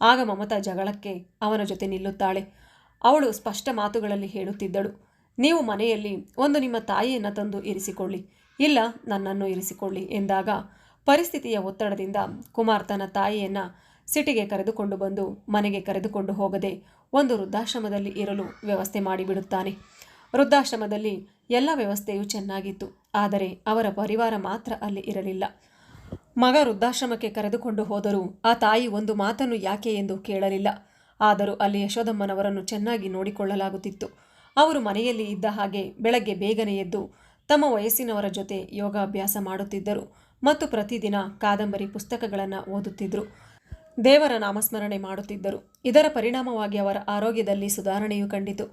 ಆಗ ಮಮತಾ ಜಗಳಕ್ಕೆ ಅವನ ಜೊತೆ ನಿಲ್ಲುತ್ತಾಳೆ. ಅವಳು ಸ್ಪಷ್ಟ ಮಾತುಗಳಲ್ಲಿ ಹೇಳುತ್ತಿದ್ದಳು. ನೀವು ಮನೆಯಲ್ಲಿ ಒಂದು ನಿಮ್ಮ ತಾಯಿಯನ್ನು ತಂದು ಇರಿಸಿಕೊಳ್ಳಿ. ಇಲ್ಲ, ನನ್ನನ್ನು ಇರಿಸಿಕೊಳ್ಳಿ ಎಂದಾಗ ಪರಿಸ್ಥಿತಿಯ ಒತ್ತಡದಿಂದ ಕುಮಾರ್ ತನ್ನ ತಾಯಿಯನ್ನು ಸಿಟಿಗೆ ಕರೆದುಕೊಂಡು ಬಂದು ಮನೆಗೆ ಕರೆದುಕೊಂಡು ಹೋಗದೆ ಒಂದು ವೃದ್ಧಾಶ್ರಮದಲ್ಲಿ ಇರಲು ವ್ಯವಸ್ಥೆ ಮಾಡಿಬಿಡುತ್ತಾನೆ. ವೃದ್ಧಾಶ್ರಮದಲ್ಲಿ ಎಲ್ಲ ವ್ಯವಸ್ಥೆಯೂ ಚೆನ್ನಾಗಿತ್ತು. ಆದರೆ ಅವರ ಪರಿವಾರ ಮಾತ್ರ ಅಲ್ಲಿ ಇರಲಿಲ್ಲ. ಮಗ ವೃದ್ಧಾಶ್ರಮಕ್ಕೆ ಕರೆದುಕೊಂಡು ಹೋದರೂ ಆ ತಾಯಿ ಒಂದು ಮಾತನ್ನು ಯಾಕೆ ಎಂದು ಕೇಳಲಿಲ್ಲ. ಆದರೂ ಅಲ್ಲಿ ಯಶೋದಮ್ಮನವರನ್ನು ಚೆನ್ನಾಗಿ ನೋಡಿಕೊಳ್ಳಲಾಗುತ್ತಿತ್ತು. ಅವರು ಮನೆಯಲ್ಲಿ ಇದ್ದ ಹಾಗೆ ಬೆಳಗ್ಗೆ ಬೇಗನೆ ಎದ್ದು ತಮ್ಮ ವಯಸ್ಸಿನವರ ಜೊತೆ ಯೋಗಾಭ್ಯಾಸ ಮಾಡುತ್ತಿದ್ದರು ಮತ್ತು ಪ್ರತಿದಿನ ಕಾದಂಬರಿ ಪುಸ್ತಕಗಳನ್ನು ಓದುತ್ತಿದ್ದರು. ದೇವರ ನಾಮಸ್ಮರಣೆ ಮಾಡುತ್ತಿದ್ದರು. ಇದರ ಪರಿಣಾಮವಾಗಿ ಅವರ ಆರೋಗ್ಯದಲ್ಲಿ ಸುಧಾರಣೆಯು ಕಂಡಿತು.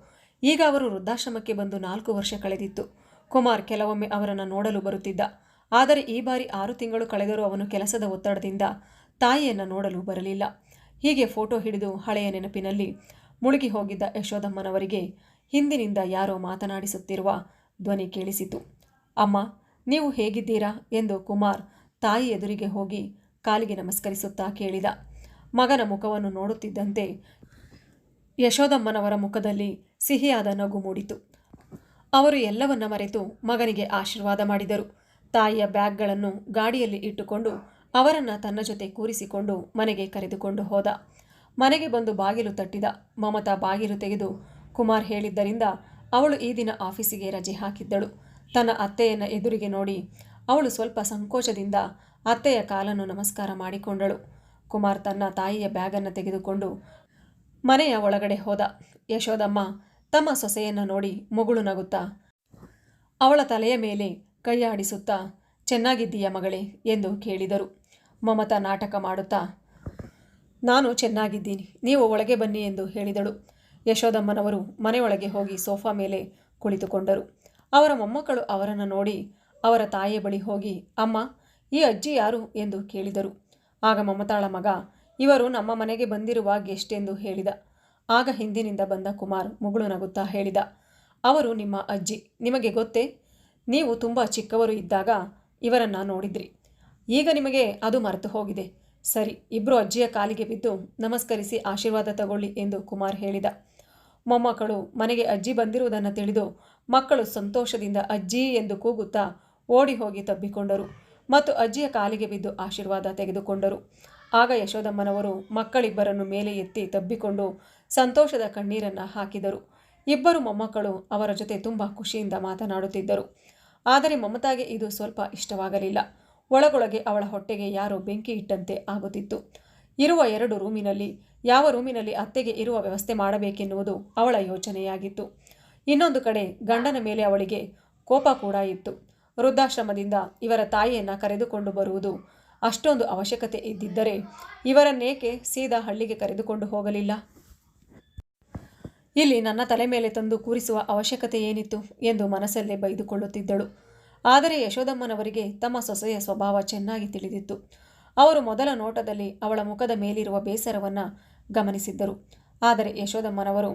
ಈಗ ಅವರು ವೃದ್ಧಾಶ್ರಮಕ್ಕೆ ಬಂದು ನಾಲ್ಕು ವರ್ಷ ಕಳೆದಿತ್ತು. ಕುಮಾರ್ ಕೆಲವೊಮ್ಮೆ ಅವರನ್ನು ನೋಡಲು ಬರುತ್ತಿದ್ದ. ಆದರೆ ಈ ಬಾರಿ ಆರು ತಿಂಗಳು ಕಳೆದರೂ ಅವನು ಕೆಲಸದ ಒತ್ತಡದಿಂದ ತಾಯಿಯನ್ನು ನೋಡಲು ಬರಲಿಲ್ಲ. ಹೀಗೆ ಫೋಟೋ ಹಿಡಿದು ಹಳೆಯ ನೆನಪಿನಲ್ಲಿ ಮುಳುಗಿ ಹೋಗಿದ್ದ ಯಶೋದಮ್ಮನವರಿಗೆ ಹಿಂದಿನಿಂದ ಯಾರೋ ಮಾತನಾಡಿಸುತ್ತಿರುವ ಧ್ವನಿ ಕೇಳಿಸಿತು. ಅಮ್ಮ, ನೀವು ಹೇಗಿದ್ದೀರಾ? ಎಂದು ಕುಮಾರ್ ತಾಯಿ ಎದುರಿಗೆ ಹೋಗಿ ಕಾಲಿಗೆ ನಮಸ್ಕರಿಸುತ್ತಾ ಕೇಳಿದ. ಮಗನ ಮುಖವನ್ನು ನೋಡುತ್ತಿದ್ದಂತೆ ಯಶೋದಮ್ಮನವರ ಮುಖದಲ್ಲಿ ಸಿಹಿಯಾದ ನಗು ಮೂಡಿತು. ಅವರು ಎಲ್ಲವನ್ನ ಮರೆತು ಮಗನಿಗೆ ಆಶೀರ್ವಾದ ಮಾಡಿದರು. ತಾಯಿಯ ಬ್ಯಾಗ್ಗಳನ್ನು ಗಾಡಿಯಲ್ಲಿ ಇಟ್ಟುಕೊಂಡು ಅವರನ್ನು ತನ್ನ ಜೊತೆ ಕೂರಿಸಿಕೊಂಡು ಮನೆಗೆ ಕರೆದುಕೊಂಡು ಹೋದ. ಮನೆಗೆ ಬಂದು ಬಾಗಿಲು ತಟ್ಟಿದ. ಮಮತಾ ಬಾಗಿಲು ತೆಗೆದು ಕುಮಾರ್ ಹೇಳಿದ್ದರಿಂದ ಅವಳು ಈ ದಿನ ಆಫೀಸಿಗೆ ರಜೆ ಹಾಕಿದ್ದಳು. ತನ್ನ ಅತ್ತೆಯನ್ನು ಎದುರಿಗೆ ನೋಡಿ ಅವಳು ಸ್ವಲ್ಪ ಸಂಕೋಚದಿಂದ ಅತ್ತೆಯ ಕಾಲನ್ನು ನಮಸ್ಕಾರ ಮಾಡಿಕೊಂಡಳು. ಕುಮಾರ್ ತನ್ನ ತಾಯಿಯ ಬ್ಯಾಗನ್ನು ತೆಗೆದುಕೊಂಡು ಮನೆಯ ಒಳಗಡೆ ಹೋದ. ಯಶೋದಮ್ಮ ತಮ್ಮ ಸೊಸೆಯನ್ನು ನೋಡಿ ಮುಗುಳು ನಗುತ್ತಾ, ಅವಳ ತಲೆಯ ಮೇಲೆ ಕೈಯಾಡಿಸುತ್ತಾ, ಚೆನ್ನಾಗಿದ್ದೀಯ ಮಗಳೇ? ಎಂದು ಕೇಳಿದರು. ಮಮತಾ ನಾಟಕ ಮಾಡುತ್ತಾ? ನಾನು ಚೆನ್ನಾಗಿದ್ದೀನಿ. ನೀವು ಒಳಗೆ ಬನ್ನಿ ಎಂದು ಹೇಳಿದಳು. ಯಶೋದಮ್ಮನವರು ಮನೆಯೊಳಗೆ ಹೋಗಿ ಸೋಫಾ ಮೇಲೆ ಕುಳಿತುಕೊಂಡರು. ಅವರ ಮೊಮ್ಮಕ್ಕಳು ಅವರನ್ನು ನೋಡಿ ಅವರ ತಾಯಿಯ ಬಳಿ ಹೋಗಿ, ಅಮ್ಮ, ಈ ಅಜ್ಜಿ ಯಾರು? ಎಂದು ಕೇಳಿದರು. ಆಗ ಮಮತಾಳ ಮಗ, ಇವರು ನಮ್ಮ ಮನೆಗೆ ಬಂದಿರುವ ಗೆಸ್ಟ್ ಎಂದು ಹೇಳಿದ. ಆಗ ಹಿಂದಿನಿಂದ ಬಂದ ಕುಮಾರ್ ಮುಗುಳು ನಗುತ್ತಾ ಹೇಳಿದ, ಅವರು ನಿಮ್ಮ ಅಜ್ಜಿ. ನಿಮಗೆ ಗೊತ್ತೇ? ನೀವು ತುಂಬ ಚಿಕ್ಕವರು ಇದ್ದಾಗ ಇವರನ್ನು ನೋಡಿದ್ರಿ. ಈಗ ನಿಮಗೆ ಅದು ಮರೆತು ಹೋಗಿದೆ. ಸರಿ ಇಬ್ಬರು ಅಜ್ಜಿಯ ಕಾಲಿಗೆ ಬಿದ್ದು ನಮಸ್ಕರಿಸಿ ಆಶೀರ್ವಾದ ತಗೊಳ್ಳಿ ಎಂದು ಕುಮಾರ್ ಹೇಳಿದ. ಮೊಮ್ಮಕ್ಕಳು, ಮನೆಗೆ ಅಜ್ಜಿ ಬಂದಿರುವುದನ್ನು ತಿಳಿದು ಮಕ್ಕಳು ಸಂತೋಷದಿಂದ ಅಜ್ಜಿ ಎಂದು ಕೂಗುತ್ತಾ ಓಡಿ ಹೋಗಿ ತಬ್ಬಿಕೊಂಡರು ಮತ್ತು ಅಜ್ಜಿಯ ಕಾಲಿಗೆ ಬಿದ್ದು ಆಶೀರ್ವಾದ ತೆಗೆದುಕೊಂಡರು. ಆಗ ಯಶೋದಮ್ಮನವರು ಮಕ್ಕಳಿಬ್ಬರನ್ನು ಮೇಲೆ ಎತ್ತಿ ತಬ್ಬಿಕೊಂಡು ಸಂತೋಷದ ಕಣ್ಣೀರನ್ನು ಹಾಕಿದರು. ಇಬ್ಬರು ಮೊಮ್ಮಕ್ಕಳು ಅವರ ಜೊತೆ ತುಂಬ ಖುಷಿಯಿಂದ ಮಾತನಾಡುತ್ತಿದ್ದರು. ಆದರೆ ಮಮತಾಗೆ ಇದು ಸ್ವಲ್ಪ ಇಷ್ಟವಾಗಲಿಲ್ಲ. ಒಳಗೊಳಗೆ ಅವಳ ಹೊಟ್ಟೆಗೆ ಯಾರೋ ಬೆಂಕಿ ಇಟ್ಟಂತೆ ಆಗುತ್ತಿತ್ತು. ಇರುವ ಎರಡು ರೂಮಿನಲ್ಲಿ ಯಾವ ರೂಮಿನಲ್ಲಿ ಅತ್ತೆಗೆ ಇರುವ ವ್ಯವಸ್ಥೆ ಮಾಡಬೇಕೆನ್ನುವುದು ಅವಳ ಯೋಚನೆಯಾಗಿತ್ತು. ಇನ್ನೊಂದು ಕಡೆ ಗಂಡನ ಮೇಲೆ ಅವಳಿಗೆ ಕೋಪ ಕೂಡ ಇತ್ತು. ವೃದ್ಧಾಶ್ರಮದಿಂದ ಇವರ ತಾಯಿಯನ್ನು ಕರೆದುಕೊಂಡು ಬರುವುದು ಅಷ್ಟೊಂದು ಅವಶ್ಯಕತೆ ಇದ್ದಿದ್ದರೆ ಇವರನ್ನೇಕೆ ಸೀದಾ ಹಳ್ಳಿಗೆ ಕರೆದುಕೊಂಡು ಹೋಗಲಿಲ್ಲ? ಇಲ್ಲಿ ನನ್ನ ತಲೆ ಮೇಲೆ ತಂದು ಕೂರಿಸುವ ಅವಶ್ಯಕತೆ ಏನಿತ್ತು ಎಂದು ಮನಸ್ಸಲ್ಲೇ ಬೈದುಕೊಳ್ಳುತ್ತಿದ್ದಳು. ಆದರೆ ಯಶೋದಮ್ಮನವರಿಗೆ ತಮ್ಮ ಸೊಸೆಯ ಸ್ವಭಾವ ಚೆನ್ನಾಗಿ ತಿಳಿದಿತ್ತು. ಅವರು ಮೊದಲ ನೋಟದಲ್ಲಿ ಅವಳ ಮುಖದ ಮೇಲಿರುವ ಬೇಸರವನ್ನು ಗಮನಿಸಿದ್ದರು. ಆದರೆ ಯಶೋದಮ್ಮನವರು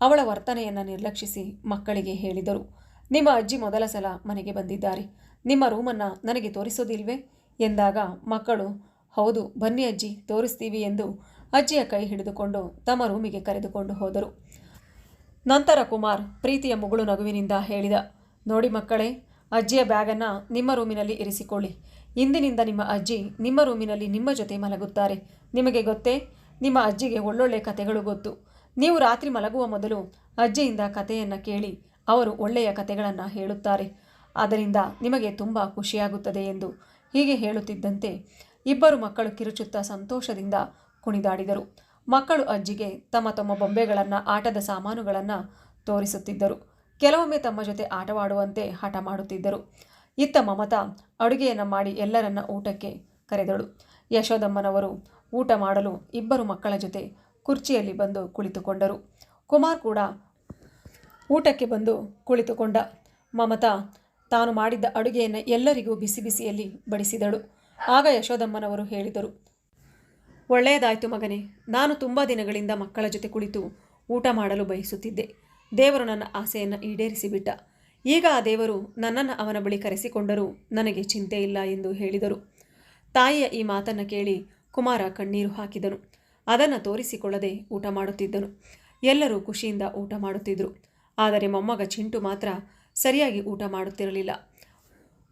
ಅವಳ ವರ್ತನೆಯನ್ನು ನಿರ್ಲಕ್ಷಿಸಿ ಮಕ್ಕಳಿಗೆ ಹೇಳಿದರು. ನಿಮ್ಮ ಅಜ್ಜಿ ಮೊದಲ ಸಲ ಮನೆಗೆ ಬಂದಿದ್ದಾರೆ. ನಿಮ್ಮ ರೂಮನ್ನು ನನಗೆ ತೋರಿಸೋದಿಲ್ವೇ? ಎಂದಾಗ ಮಕ್ಕಳು, ಹೌದು, ಬನ್ನಿ ಅಜ್ಜಿ, ತೋರಿಸ್ತೀವಿ ಎಂದು ಅಜ್ಜಿಯ ಕೈ ಹಿಡಿದುಕೊಂಡು ತಮ್ಮ ರೂಮಿಗೆ ಕರೆದುಕೊಂಡು ಹೋದರು. ನಂತರ ಕುಮಾರ್, ಪ್ರೀತಿಯ ಮುಗುಳು ನಗುವಿನಿಂದ ಹೇಳಿದ, ನೋಡಿ ಮಕ್ಕಳೇ ಅಜ್ಜಿಯ ಬ್ಯಾಗನ್ನು ನಿಮ್ಮ ರೂಮಿನಲ್ಲಿ ಇರಿಸಿಕೊಳ್ಳಿ. ಇಂದಿನಿಂದ ನಿಮ್ಮ ಅಜ್ಜಿ ನಿಮ್ಮ ರೂಮಿನಲ್ಲಿ ನಿಮ್ಮ ಜೊತೆ ಮಲಗುತ್ತಾರೆ. ನಿಮಗೆ ಗೊತ್ತೇ? ನಿಮ್ಮ ಅಜ್ಜಿಗೆ ಒಳ್ಳೊಳ್ಳೆ ಕಥೆಗಳು ಗೊತ್ತು. ನೀವು ರಾತ್ರಿ ಮಲಗುವ ಮೊದಲು ಅಜ್ಜಿಯಿಂದ ಕಥೆಯನ್ನು ಕೇಳಿ ಅವರು ಒಳ್ಳೆಯ ಕತೆಗಳನ್ನು ಹೇಳುತ್ತಾರೆ. ಅದರಿಂದ ನಿಮಗೆ ತುಂಬ ಖುಷಿಯಾಗುತ್ತದೆ ಎಂದು ಹೀಗೆ ಹೇಳುತ್ತಿದ್ದಂತೆ ಇಬ್ಬರು ಮಕ್ಕಳು ಕಿರುಚುತ್ತಾ ಸಂತೋಷದಿಂದ ಕುಣಿದಾಡಿದರು. ಮಕ್ಕಳು ಅಜ್ಜಿಗೆ ತಮ್ಮ ತಮ್ಮ ಬೊಂಬೆಗಳನ್ನು, ಆಟದ ಸಾಮಾನುಗಳನ್ನು ತೋರಿಸುತ್ತಿದ್ದರು. ಕೆಲವೊಮ್ಮೆ ತಮ್ಮ ಜೊತೆ ಆಟವಾಡುವಂತೆ ಹಠ ಮಾಡುತ್ತಿದ್ದರು. ಇತ್ತ ಮಮತಾ ಅಡುಗೆಯನ್ನು ಮಾಡಿ ಎಲ್ಲರನ್ನ ಊಟಕ್ಕೆ ಕರೆದಳು. ಯಶೋದಮ್ಮನವರು ಊಟ ಮಾಡಲು ಇಬ್ಬರು ಮಕ್ಕಳ ಜೊತೆ ಕುರ್ಚಿಯಲ್ಲಿ ಬಂದು ಕುಳಿತುಕೊಂಡರು. ಕುಮಾರ್ ಕೂಡ ಊಟಕ್ಕೆ ಬಂದು ಕುಳಿತುಕೊಂಡ. ಮಮತಾ ತಾನು ಮಾಡಿದ್ದ ಅಡುಗೆಯನ್ನು ಎಲ್ಲರಿಗೂ ಬಿಸಿ ಬಿಸಿಯಲ್ಲಿ ಬಡಿಸಿದಳು. ಆಗ ಯಶೋದಮ್ಮನವರು ಹೇಳಿದರು, ಒಳ್ಳೆಯದಾಯಿತು ಮಗನೇ, ನಾನು ತುಂಬ ದಿನಗಳಿಂದ ಮಕ್ಕಳ ಜೊತೆ ಕುಳಿತು ಊಟ ಮಾಡಲು ಬಯಸುತ್ತಿದ್ದೆ. ದೇವರು ನನ್ನ ಆಸೆಯನ್ನು ಈಡೇರಿಸಿಬಿಟ್ಟ. ಈಗ ಆ ದೇವರು ನನ್ನನ್ನು ಅವನ ಬಳಿ ಕರೆಸಿಕೊಂಡರೂ ನನಗೆ ಚಿಂತೆ ಇಲ್ಲ ಎಂದು ಹೇಳಿದರು. ತಾಯಿಯ ಈ ಮಾತನ್ನು ಕೇಳಿ ಕುಮಾರ ಕಣ್ಣೀರು ಹಾಕಿದನು. ಅದನ್ನು ತೋರಿಸಿಕೊಳ್ಳದೆ ಊಟ ಮಾಡುತ್ತಿದ್ದನು. ಎಲ್ಲರೂ ಖುಷಿಯಿಂದ ಊಟ ಮಾಡುತ್ತಿದ್ದರು ಆದರೆ ಮೊಮ್ಮಗ ಚಿಂಟು ಮಾತ್ರ ಸರಿಯಾಗಿ ಊಟ ಮಾಡುತ್ತಿರಲಿಲ್ಲ.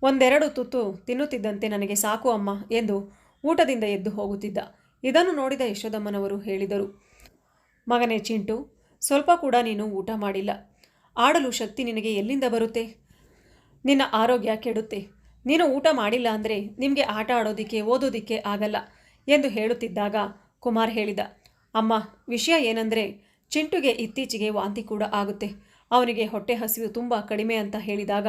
ಒಂದೆರಡು ತುತ್ತು ತಿನ್ನುತ್ತಿದ್ದಂತೆ ನನಗೆ ಸಾಕು ಅಮ್ಮ ಎಂದು ಊಟದಿಂದ ಎದ್ದು ಹೋಗುತ್ತಿದ್ದ. ಇದನ್ನು ನೋಡಿದ ಯಶೋದಮ್ಮನವರು ಹೇಳಿದರು. ಮಗನೇ ಚಿಂಟು ಸ್ವಲ್ಪ ಕೂಡ ನೀನು ಊಟ ಮಾಡಿಲ್ಲ. ಆಡಲು ಶಕ್ತಿ ನಿನಗೆ ಎಲ್ಲಿಂದ ಬರುತ್ತೆ? ನಿನ್ನ ಆರೋಗ್ಯ ಕೆಡುತ್ತೆ. ನೀನು ಊಟ ಮಾಡಿಲ್ಲ ಅಂದರೆ ನಿಮಗೆ ಆಟ ಆಡೋದಕ್ಕೆ, ಓದೋದಿಕ್ಕೆ ಆಗಲ್ಲ ಎಂದು ಹೇಳುತ್ತಿದ್ದಾಗ ಕುಮಾರ್ ಹೇಳಿದ, ಅಮ್ಮ, ವಿಷಯ ಏನಂದರೆ ಚಿಂಟುಗೆ ಇತ್ತೀಚೆಗೆ ವಾಂತಿ ಕೂಡ ಆಗುತ್ತೆ. ಅವನಿಗೆ ಹೊಟ್ಟೆ ಹಸಿವು ತುಂಬ ಕಡಿಮೆ ಅಂತ ಹೇಳಿದಾಗ,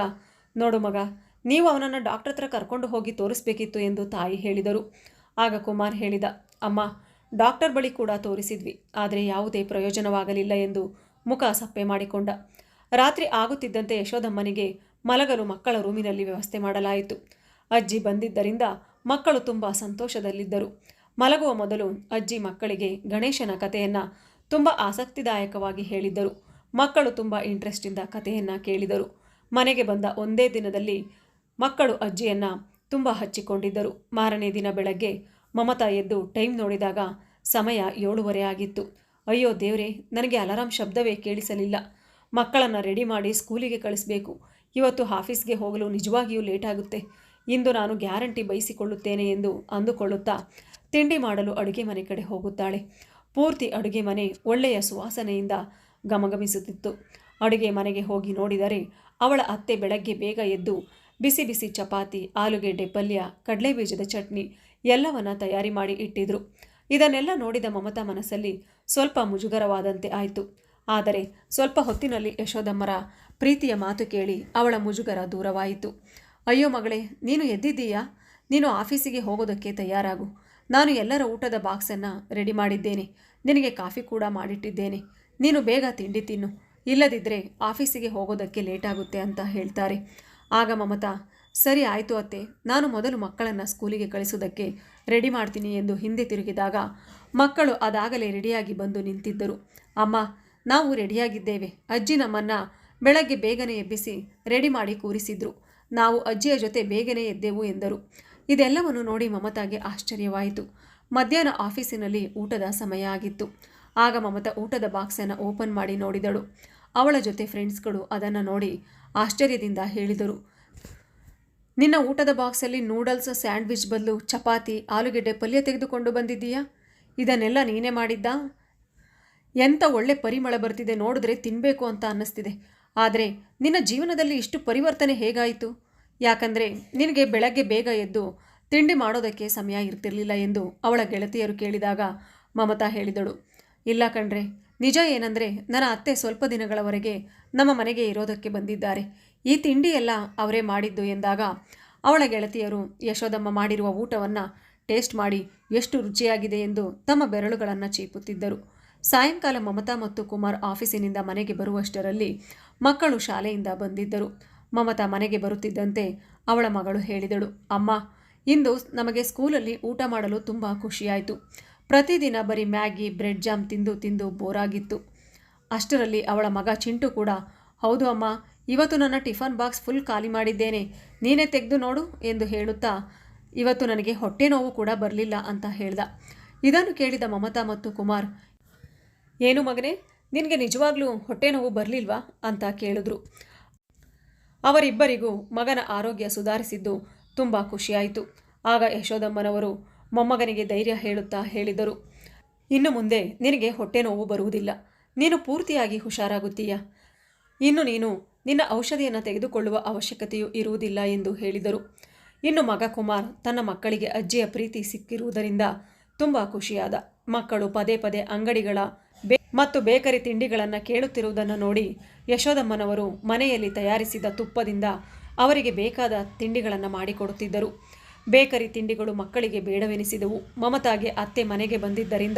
ನೋಡು ಮಗ, ನೀವು ಅವನನ್ನು ಡಾಕ್ಟರ್ ಹತ್ರ ಕರ್ಕೊಂಡು ಹೋಗಿ ತೋರಿಸ್ಬೇಕಿತ್ತು ಎಂದು ತಾಯಿ ಹೇಳಿದರು. ಆಗ ಕುಮಾರ್ ಹೇಳಿದ, ಅಮ್ಮ ಡಾಕ್ಟರ್ ಬಳಿ ಕೂಡ ತೋರಿಸಿದ್ವಿ. ಆದರೆ ಯಾವುದೇ ಪ್ರಯೋಜನವಾಗಲಿಲ್ಲ ಎಂದು ಮುಖ ಸಪ್ಪೆ ಮಾಡಿಕೊಂಡ. ರಾತ್ರಿ ಆಗುತ್ತಿದ್ದಂತೆ ಯಶೋಧಮ್ಮನಿಗೆ ಮಲಗಲು ಮಕ್ಕಳ ರೂಮಿನಲ್ಲಿ ವ್ಯವಸ್ಥೆ ಮಾಡಲಾಯಿತು. ಅಜ್ಜಿ ಬಂದಿದ್ದರಿಂದ ಮಕ್ಕಳು ತುಂಬ ಸಂತೋಷದಲ್ಲಿದ್ದರು. ಮಲಗುವ ಮೊದಲು ಅಜ್ಜಿ ಮಕ್ಕಳಿಗೆ ಗಣೇಶನ ಕಥೆಯನ್ನು ತುಂಬ ಆಸಕ್ತಿದಾಯಕವಾಗಿ ಹೇಳಿದ್ದರು. ಮಕ್ಕಳು ತುಂಬ ಇಂಟ್ರೆಸ್ಟಿಂದ ಕಥೆಯನ್ನು ಕೇಳಿದರು. ಮನೆಗೆ ಬಂದ ಒಂದೇ ದಿನದಲ್ಲಿ ಮಕ್ಕಳು ಅಜ್ಜಿಯನ್ನು ತುಂಬ ಹಚ್ಚಿಕೊಂಡಿದ್ದರು. ಮಾರನೇ ದಿನ ಬೆಳಗ್ಗೆ ಮಮತಾ ಎದ್ದು ಟೈಮ್ ನೋಡಿದಾಗ ಸಮಯ ಏಳುವರೆ ಆಗಿತ್ತು. ಅಯ್ಯೋ ದೇವ್ರೆ, ನನಗೆ ಅಲಾರಾಮ್ ಶಬ್ದವೇ ಕೇಳಿಸಲಿಲ್ಲ. ಮಕ್ಕಳನ್ನು ರೆಡಿ ಮಾಡಿ ಸ್ಕೂಲಿಗೆ ಕಳಿಸಬೇಕು. ಇವತ್ತು ಆಫೀಸ್ಗೆ ಹೋಗಲು ನಿಜವಾಗಿಯೂ ಲೇಟ್ ಆಗುತ್ತೆ. ಇಂದು ನಾನು ಗ್ಯಾರಂಟಿ ಬಯಸಿಕೊಳ್ಳುತ್ತೇನೆ ಎಂದು ಅಂದುಕೊಳ್ಳುತ್ತಾ ತಿಂಡಿ ಮಾಡಲು ಅಡುಗೆ ಮನೆ ಕಡೆ ಹೋಗುತ್ತಾಳೆ. ಪೂರ್ತಿ ಅಡುಗೆ ಮನೆ ಒಳ್ಳೆಯ ಸುವಾಸನೆಯಿಂದ ಗಮಗಮಿಸುತ್ತಿತ್ತು. ಅಡುಗೆ ಮನೆಗೆ ಹೋಗಿ ನೋಡಿದರೆ ಅವಳ ಅತ್ತೆ ಬೆಳಗ್ಗೆ ಬೇಗ ಎದ್ದು ಬಿಸಿ ಬಿಸಿ ಚಪಾತಿ, ಆಲೂಗೆಡ್ಡೆ ಪಲ್ಯ, ಕಡಲೆಬೀಜದ ಚಟ್ನಿ ಎಲ್ಲವನ್ನ ತಯಾರಿ ಮಾಡಿ ಇಟ್ಟಿದ್ರು. ಇದನ್ನೆಲ್ಲ ನೋಡಿದ ಮಮತಾ ಮನಸ್ಸಲ್ಲಿ ಸ್ವಲ್ಪ ಮುಜುಗರವಾದಂತೆ ಆಯಿತು. ಆದರೆ ಸ್ವಲ್ಪ ಹೊತ್ತಿನಲ್ಲಿ ಯಶೋದಮ್ಮರ ಪ್ರೀತಿಯ ಮಾತು ಕೇಳಿ ಅವಳ ಮುಜುಗರ ದೂರವಾಯಿತು. ಅಯ್ಯೋ ಮಗಳೇ, ನೀನು ಎದ್ದಿದ್ದೀಯಾ? ನೀನು ಆಫೀಸಿಗೆ ಹೋಗೋದಕ್ಕೆ ತಯಾರಾಗು. ನಾನು ಎಲ್ಲರ ಊಟದ ಬಾಕ್ಸನ್ನು ರೆಡಿ ಮಾಡಿದ್ದೇನೆ. ನಿನಗೆ ಕಾಫಿ ಕೂಡ ಮಾಡಿಟ್ಟಿದ್ದೇನೆ. ನೀನು ಬೇಗ ತಿಂಡಿ ತಿನ್ನು. ಇಲ್ಲದಿದ್ದರೆ ಆಫೀಸಿಗೆ ಹೋಗೋದಕ್ಕೆ ಲೇಟಾಗುತ್ತೆ ಅಂತ ಹೇಳ್ತಾರೆ. ಆಗ ಮಮತಾ ಸರಿ ಆಯಿತು ಅತ್ತೆ, ನಾನು ಮೊದಲು ಮಕ್ಕಳನ್ನು ಸ್ಕೂಲಿಗೆ ಕಳಿಸೋದಕ್ಕೆ ರೆಡಿ ಮಾಡ್ತೀನಿ ಎಂದು ಹಿಂದೆ ತಿರುಗಿದಾಗ ಮಕ್ಕಳು ಅದಾಗಲೇ ರೆಡಿಯಾಗಿ ಬಂದು ನಿಂತಿದ್ದರು. ಅಮ್ಮ, ನಾವು ರೆಡಿಯಾಗಿದ್ದೇವೆ. ಅಜ್ಜಿ ನಮ್ಮನ್ನು ಬೆಳಗ್ಗೆ ಬೇಗನೆ ಎಬ್ಬಿಸಿ ರೆಡಿ ಮಾಡಿ ಕೂರಿಸಿದ್ರು. ನಾವು ಅಜ್ಜಿಯ ಜೊತೆ ಬೇಗನೆ ಎದ್ದೆವು ಎಂದರು. ಇದೆಲ್ಲವನ್ನು ನೋಡಿ ಮಮತಾಗೆ ಆಶ್ಚರ್ಯವಾಯಿತು. ಮಧ್ಯಾಹ್ನ ಆಫೀಸಿನಲ್ಲಿ ಊಟದ ಸಮಯ ಆಗಿತ್ತು. ಆಗ ಮಮತಾ ಊಟದ ಬಾಕ್ಸನ್ನು ಓಪನ್ ಮಾಡಿ ನೋಡಿದಳು. ಅವಳ ಜೊತೆ ಫ್ರೆಂಡ್ಸ್ಗಳು ಅದನ್ನು ನೋಡಿ ಆಶ್ಚರ್ಯದಿಂದ ಹೇಳಿದರು. ನಿನ್ನ ಊಟದ ಬಾಕ್ಸಲ್ಲಿ ನೂಡಲ್ಸ್, ಸ್ಯಾಂಡ್ವಿಚ್ ಬದಲು ಚಪಾತಿ, ಆಲೂಗೆಡ್ಡೆ ಪಲ್ಯ ತೆಗೆದುಕೊಂಡು ಬಂದಿದ್ದೀಯಾ? ಇದನ್ನೆಲ್ಲ ನೀನೇ ಮಾಡಿದ್ದಾ? ಎಂಥ ಒಳ್ಳೆ ಪರಿಮಳ ಬರ್ತಿದೆ ನೋಡಿದ್ರೆ ತಿನ್ನಬೇಕು ಅಂತ ಅನ್ನಿಸ್ತಿದೆ. ಆದರೆ ನಿನ್ನ ಜೀವನದಲ್ಲಿ ಇಷ್ಟು ಪರಿವರ್ತನೆ ಹೇಗಾಯಿತು? ಯಾಕಂದರೆ ನಿನಗೆ ಬೆಳಗ್ಗೆ ಬೇಗ ಎದ್ದು ತಿಂಡಿ ಮಾಡೋದಕ್ಕೆ ಸಮಯ ಇರ್ತಿರಲಿಲ್ಲ ಎಂದು ಅವಳ ಗೆಳತಿಯರು ಕೇಳಿದಾಗ ಮಮತಾ ಹೇಳಿದಳು. ಇಲ್ಲ ಕಣ್ರೆ, ನಿಜ ಏನಂದರೆ ನನ್ನ ಅತ್ತೆ ಸ್ವಲ್ಪ ದಿನಗಳವರೆಗೆ ನಮ್ಮ ಮನೆಗೆ ಇರೋದಕ್ಕೆ ಬಂದಿದ್ದಾರೆ. ಈ ತಿಂಡಿಯೆಲ್ಲ ಅವರೇ ಮಾಡಿದ್ದು ಎಂದಾಗ ಅವಳ ಗೆಳತಿಯರು ಯಶೋದಮ್ಮ ಮಾಡಿರುವ ಊಟವನ್ನು ಟೇಸ್ಟ್ ಮಾಡಿ ಎಷ್ಟು ರುಚಿಯಾಗಿದೆ ಎಂದು ತಮ್ಮ ಬೆರಳುಗಳನ್ನು ಚೀಪುತ್ತಿದ್ದರು. ಸಾಯಂಕಾಲ ಮಮತಾ ಮತ್ತು ಕುಮಾರ್ ಆಫೀಸಿನಿಂದ ಮನೆಗೆ ಬರುವಷ್ಟರಲ್ಲಿ ಮಕ್ಕಳು ಶಾಲೆಯಿಂದ ಬಂದಿದ್ದರು. ಮಮತಾ ಮನೆಗೆ ಬರುತ್ತಿದ್ದಂತೆ ಅವಳ ಮಗಳು ಹೇಳಿದಳು, ಅಮ್ಮ, ಇಂದು ನಮಗೆ ಸ್ಕೂಲಲ್ಲಿ ಊಟ ಮಾಡಲು ತುಂಬ ಖುಷಿಯಾಯಿತು. ಪ್ರತಿದಿನ ಬರೀ ಮ್ಯಾಗಿ, ಬ್ರೆಡ್ ಜಾಮ್ ತಿಂದು ತಿಂದು ಬೋರಾಗಿತ್ತು. ಅಷ್ಟರಲ್ಲಿ ಅವಳ ಮಗ ಚಿಂಟು ಕೂಡ, ಹೌದು ಅಮ್ಮ ಇವತ್ತು ನನ್ನ ಟಿಫನ್ ಬಾಕ್ಸ್ ಫುಲ್ ಖಾಲಿ ಮಾಡಿದ್ದೇನೆ. ನೀನೇ ತೆಗೆದು ನೋಡು ಎಂದು ಹೇಳುತ್ತಾ, ಇವತ್ತು ನನಗೆ ಹೊಟ್ಟೆ ನೋವು ಕೂಡ ಬರಲಿಲ್ಲ ಅಂತ ಹೇಳ್ದ. ಇದನ್ನು ಕೇಳಿದ ಮಮತಾ ಮತ್ತು ಕುಮಾರ್, ಏನು ಮಗನೇ, ನಿನಗೆ ನಿಜವಾಗ್ಲೂ ಹೊಟ್ಟೆ ನೋವು ಬರಲಿಲ್ವಾ ಅಂತ ಕೇಳಿದ್ರು. ಅವರಿಬ್ಬರಿಗೂ ಮಗನ ಆರೋಗ್ಯ ಸುಧಾರಿಸಿದ್ದು ತುಂಬ ಖುಷಿಯಾಯಿತು. ಆಗ ಯಶೋದಮ್ಮನವರು ಮೊಮ್ಮಗನಿಗೆ ಧೈರ್ಯ ಹೇಳುತ್ತಾ ಹೇಳಿದರು, ಇನ್ನು ಮುಂದೆ ನಿನಗೆ ಹೊಟ್ಟೆ ನೋವು ಬರುವುದಿಲ್ಲ. ನೀನು ಪೂರ್ತಿಯಾಗಿ ಹುಷಾರಾಗುತ್ತೀಯ. ಇನ್ನು ನೀನು ನಿನ್ನ ಔಷಧಿಯನ್ನು ತೆಗೆದುಕೊಳ್ಳುವ ಅವಶ್ಯಕತೆಯೂ ಇರುವುದಿಲ್ಲ ಎಂದು ಹೇಳಿದರು. ಇನ್ನು ಮಗ ಕುಮಾರ್ ತನ್ನ ಮಕ್ಕಳಿಗೆ ಅಜ್ಜಿಯ ಪ್ರೀತಿ ಸಿಕ್ಕಿರುವುದರಿಂದ ತುಂಬ ಖುಷಿಯಾದ. ಮಕ್ಕಳು ಪದೇ ಪದೇ ಅಂಗಡಿಗಳ ಮತ್ತು ಬೇಕರಿ ತಿಂಡಿಗಳನ್ನು ಕೇಳುತ್ತಿರುವುದನ್ನು ನೋಡಿ ಯಶೋದಮ್ಮನವರು ಮನೆಯಲ್ಲಿ ತಯಾರಿಸಿದ ತುಪ್ಪದಿಂದ ಅವರಿಗೆ ಬೇಕಾದ ತಿಂಡಿಗಳನ್ನು ಮಾಡಿಕೊಡುತ್ತಿದ್ದರು. ಬೇಕರಿ ತಿಂಡಿಗಳು ಮಕ್ಕಳಿಗೆ ಬೇಡವೆನಿಸಿದವು. ಮಮತಾಗೆ ಅತ್ತೆ ಮನೆಗೆ ಬಂದಿದ್ದರಿಂದ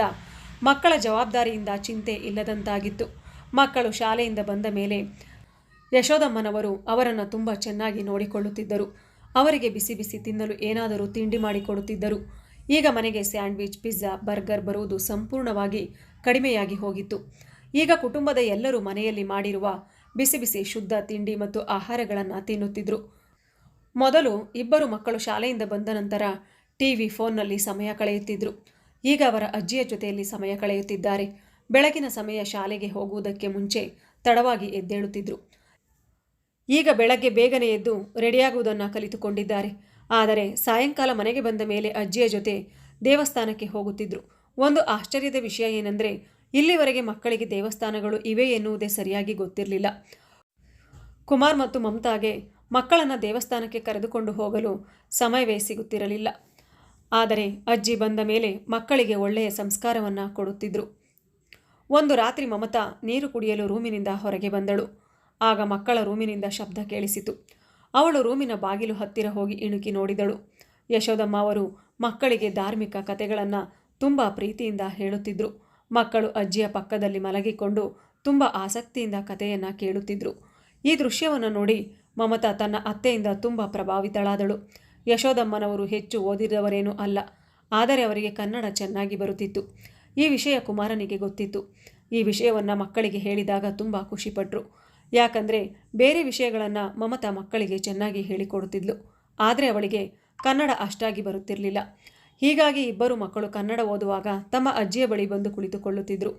ಮಕ್ಕಳ ಜವಾಬ್ದಾರಿಯಿಂದ ಚಿಂತೆ ಇಲ್ಲದಂತಾಗಿತ್ತು. ಮಕ್ಕಳು ಶಾಲೆಯಿಂದ ಬಂದ ಮೇಲೆ ಯಶೋದಮ್ಮನವರು ಅವರನ್ನು ತುಂಬ ಚೆನ್ನಾಗಿ ನೋಡಿಕೊಳ್ಳುತ್ತಿದ್ದರು. ಅವರಿಗೆ ಬಿಸಿ ಬಿಸಿ ತಿನ್ನಲು ಏನಾದರೂ ತಿಂಡಿ ಮಾಡಿಕೊಡುತ್ತಿದ್ದರು ಈಗ ಮನೆಗೆ ಸ್ಯಾಂಡ್ವಿಚ್, ಪಿಜ್ಜಾ, ಬರ್ಗರ್ ಬರುವುದು ಸಂಪೂರ್ಣವಾಗಿ ಕಡಿಮೆಯಾಗಿ ಹೋಗಿತ್ತು. ಈಗ ಕುಟುಂಬದ ಎಲ್ಲರೂ ಮನೆಯಲ್ಲಿ ಮಾಡಿರುವ ಬಿಸಿ ಬಿಸಿ ಶುದ್ಧ ತಿಂಡಿ ಮತ್ತು ಆಹಾರಗಳನ್ನು ತಿನ್ನುತ್ತಿದ್ದರು ಮೊದಲು ಇಬ್ಬರು ಮಕ್ಕಳು ಶಾಲೆಯಿಂದ ಬಂದ ನಂತರ ಟಿವಿ ಫೋನ್ನಲ್ಲಿ ಸಮಯ ಕಳೆಯುತ್ತಿದ್ದರು ಈಗ ಅವರ ಅಜ್ಜಿಯ ಜೊತೆಯಲ್ಲಿ ಸಮಯ ಕಳೆಯುತ್ತಿದ್ದಾರೆ. ಬೆಳಗಿನ ಸಮಯ ಶಾಲೆಗೆ ಹೋಗುವುದಕ್ಕೆ ಮುಂಚೆ ತಡವಾಗಿ ಎದ್ದೇಳುತ್ತಿದ್ದರು ಈಗ ಬೆಳಗ್ಗೆ ಬೇಗನೆ ಎದ್ದು ರೆಡಿಯಾಗುವುದನ್ನು ಕಲಿತುಕೊಂಡಿದ್ದಾರೆ. ಆದರೆ ಸಾಯಂಕಾಲ ಮನೆಗೆ ಬಂದ ಮೇಲೆ ಅಜ್ಜಿಯ ಜೊತೆ ದೇವಸ್ಥಾನಕ್ಕೆ ಹೋಗುತ್ತಿದ್ದರು ಒಂದು ಆಶ್ಚರ್ಯದ ವಿಷಯ ಏನೆಂದರೆ, ಇಲ್ಲಿವರೆಗೆ ಮಕ್ಕಳಿಗೆ ದೇವಸ್ಥಾನಗಳು ಇವೆ ಎನ್ನುವುದೇ ಸರಿಯಾಗಿ ಗೊತ್ತಿರಲಿಲ್ಲ. ಕುಮಾರ್ ಮತ್ತು ಮಮತಾಗೆ ಮಕ್ಕಳನ್ನು ದೇವಸ್ಥಾನಕ್ಕೆ ಕರೆದುಕೊಂಡು ಹೋಗಲು ಸಮಯವೇ ಸಿಗುತ್ತಿರಲಿಲ್ಲ. ಆದರೆ ಅಜ್ಜಿ ಬಂದ ಮೇಲೆ ಮಕ್ಕಳಿಗೆ ಒಳ್ಳೆಯ ಸಂಸ್ಕಾರವನ್ನು ಕೊಡುತ್ತಿದ್ದರು ಒಂದು ರಾತ್ರಿ ಮಮತಾ ನೀರು ಕುಡಿಯಲು ರೂಮಿನಿಂದ ಹೊರಗೆ ಬಂದಳು. ಆಗ ಮಕ್ಕಳ ರೂಮಿನಿಂದ ಶಬ್ದ ಕೇಳಿಸಿತು. ಅವಳು ರೂಮಿನ ಬಾಗಿಲು ಹತ್ತಿರ ಹೋಗಿ ಇಣುಕಿ ನೋಡಿದಳು. ಯಶೋದಮ್ಮ ಅವರು ಮಕ್ಕಳಿಗೆ ಧಾರ್ಮಿಕ ಕಥೆಗಳನ್ನು ತುಂಬ ಪ್ರೀತಿಯಿಂದ ಹೇಳುತ್ತಿದ್ದರು ಮಕ್ಕಳು ಅಜ್ಜಿಯ ಪಕ್ಕದಲ್ಲಿ ಮಲಗಿಕೊಂಡು ತುಂಬ ಆಸಕ್ತಿಯಿಂದ ಕಥೆಯನ್ನು ಕೇಳುತ್ತಿದ್ದರು ಈ ದೃಶ್ಯವನ್ನು ನೋಡಿ ಮಮತಾ ತನ್ನ ಅತ್ತೆಯಿಂದ ತುಂಬ ಪ್ರಭಾವಿತಳಾದಳು. ಯಶೋದಮ್ಮನವರು ಹೆಚ್ಚು ಓದಿದವರೇನೂ ಅಲ್ಲ, ಆದರೆ ಅವರಿಗೆ ಕನ್ನಡ ಚೆನ್ನಾಗಿ ಬರುತ್ತಿತ್ತು. ಈ ವಿಷಯ ಕುಮಾರನಿಗೆ ಗೊತ್ತಿತ್ತು. ಈ ವಿಷಯವನ್ನು ಮಕ್ಕಳಿಗೆ ಹೇಳಿದಾಗ ತುಂಬ ಖುಷಿಪಟ್ಟರು ಯಾಕಂದರೆ ಬೇರೆ ವಿಷಯಗಳನ್ನು ಮಮತಾ ಮಕ್ಕಳಿಗೆ ಚೆನ್ನಾಗಿ ಹೇಳಿಕೊಡುತ್ತಿದ್ಲು. ಆದರೆ ಅವಳಿಗೆ ಕನ್ನಡ ಅಷ್ಟಾಗಿ ಬರುತ್ತಿರಲಿಲ್ಲ. ಹೀಗಾಗಿ ಇಬ್ಬರು ಮಕ್ಕಳು ಕನ್ನಡ ಓದುವಾಗ ತಮ್ಮ ಅಜ್ಜಿಯ ಬಳಿ ಬಂದು ಕುಳಿತುಕೊಳ್ಳುತ್ತಿದ್ದರು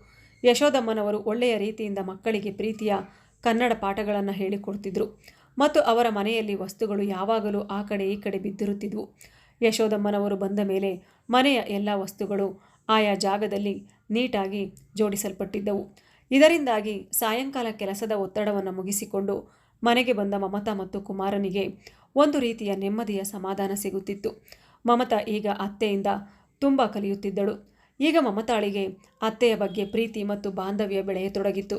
ಯಶೋದಮ್ಮನವರು ಒಳ್ಳೆಯ ರೀತಿಯಿಂದ ಮಕ್ಕಳಿಗೆ ಪ್ರೀತಿಯ ಕನ್ನಡ ಪಾಠಗಳನ್ನು ಹೇಳಿಕೊಡ್ತಿದ್ರು ಮತ್ತು ಅವರ ಮನೆಯಲ್ಲಿ ವಸ್ತುಗಳು ಯಾವಾಗಲೂ ಆ ಕಡೆ ಈ ಕಡೆ ಬಿದ್ದಿರುತ್ತಿದ್ವು. ಯಶೋದಮ್ಮನವರು ಬಂದ ಮೇಲೆ ಮನೆಯ ಎಲ್ಲ ವಸ್ತುಗಳು ಆಯಾ ಜಾಗದಲ್ಲಿ ನೀಟಾಗಿ ಜೋಡಿಸಲ್ಪಟ್ಟಿದ್ದವು. ಇದರಿಂದಾಗಿ ಸಾಯಂಕಾಲ ಕೆಲಸದ ಒತ್ತಡವನ್ನು ಮುಗಿಸಿಕೊಂಡು ಮನೆಗೆ ಬಂದ ಮಮತಾ ಮತ್ತು ಕುಮಾರನಿಗೆ ಒಂದು ರೀತಿಯ ನೆಮ್ಮದಿಯ ಸಮಾಧಾನ ಸಿಗುತ್ತಿತ್ತು. ಮಮತಾ ಈಗ ಅತ್ತೆಯಿಂದ ತುಂಬ ಕಲಿಯುತ್ತಿದ್ದಳು. ಈಗ ಮಮತಾಳಿಗೆ ಅತ್ತೆಯ ಬಗ್ಗೆ ಪ್ರೀತಿ ಮತ್ತು ಬಾಂಧವ್ಯ ಬೆಳೆಯತೊಡಗಿತ್ತು.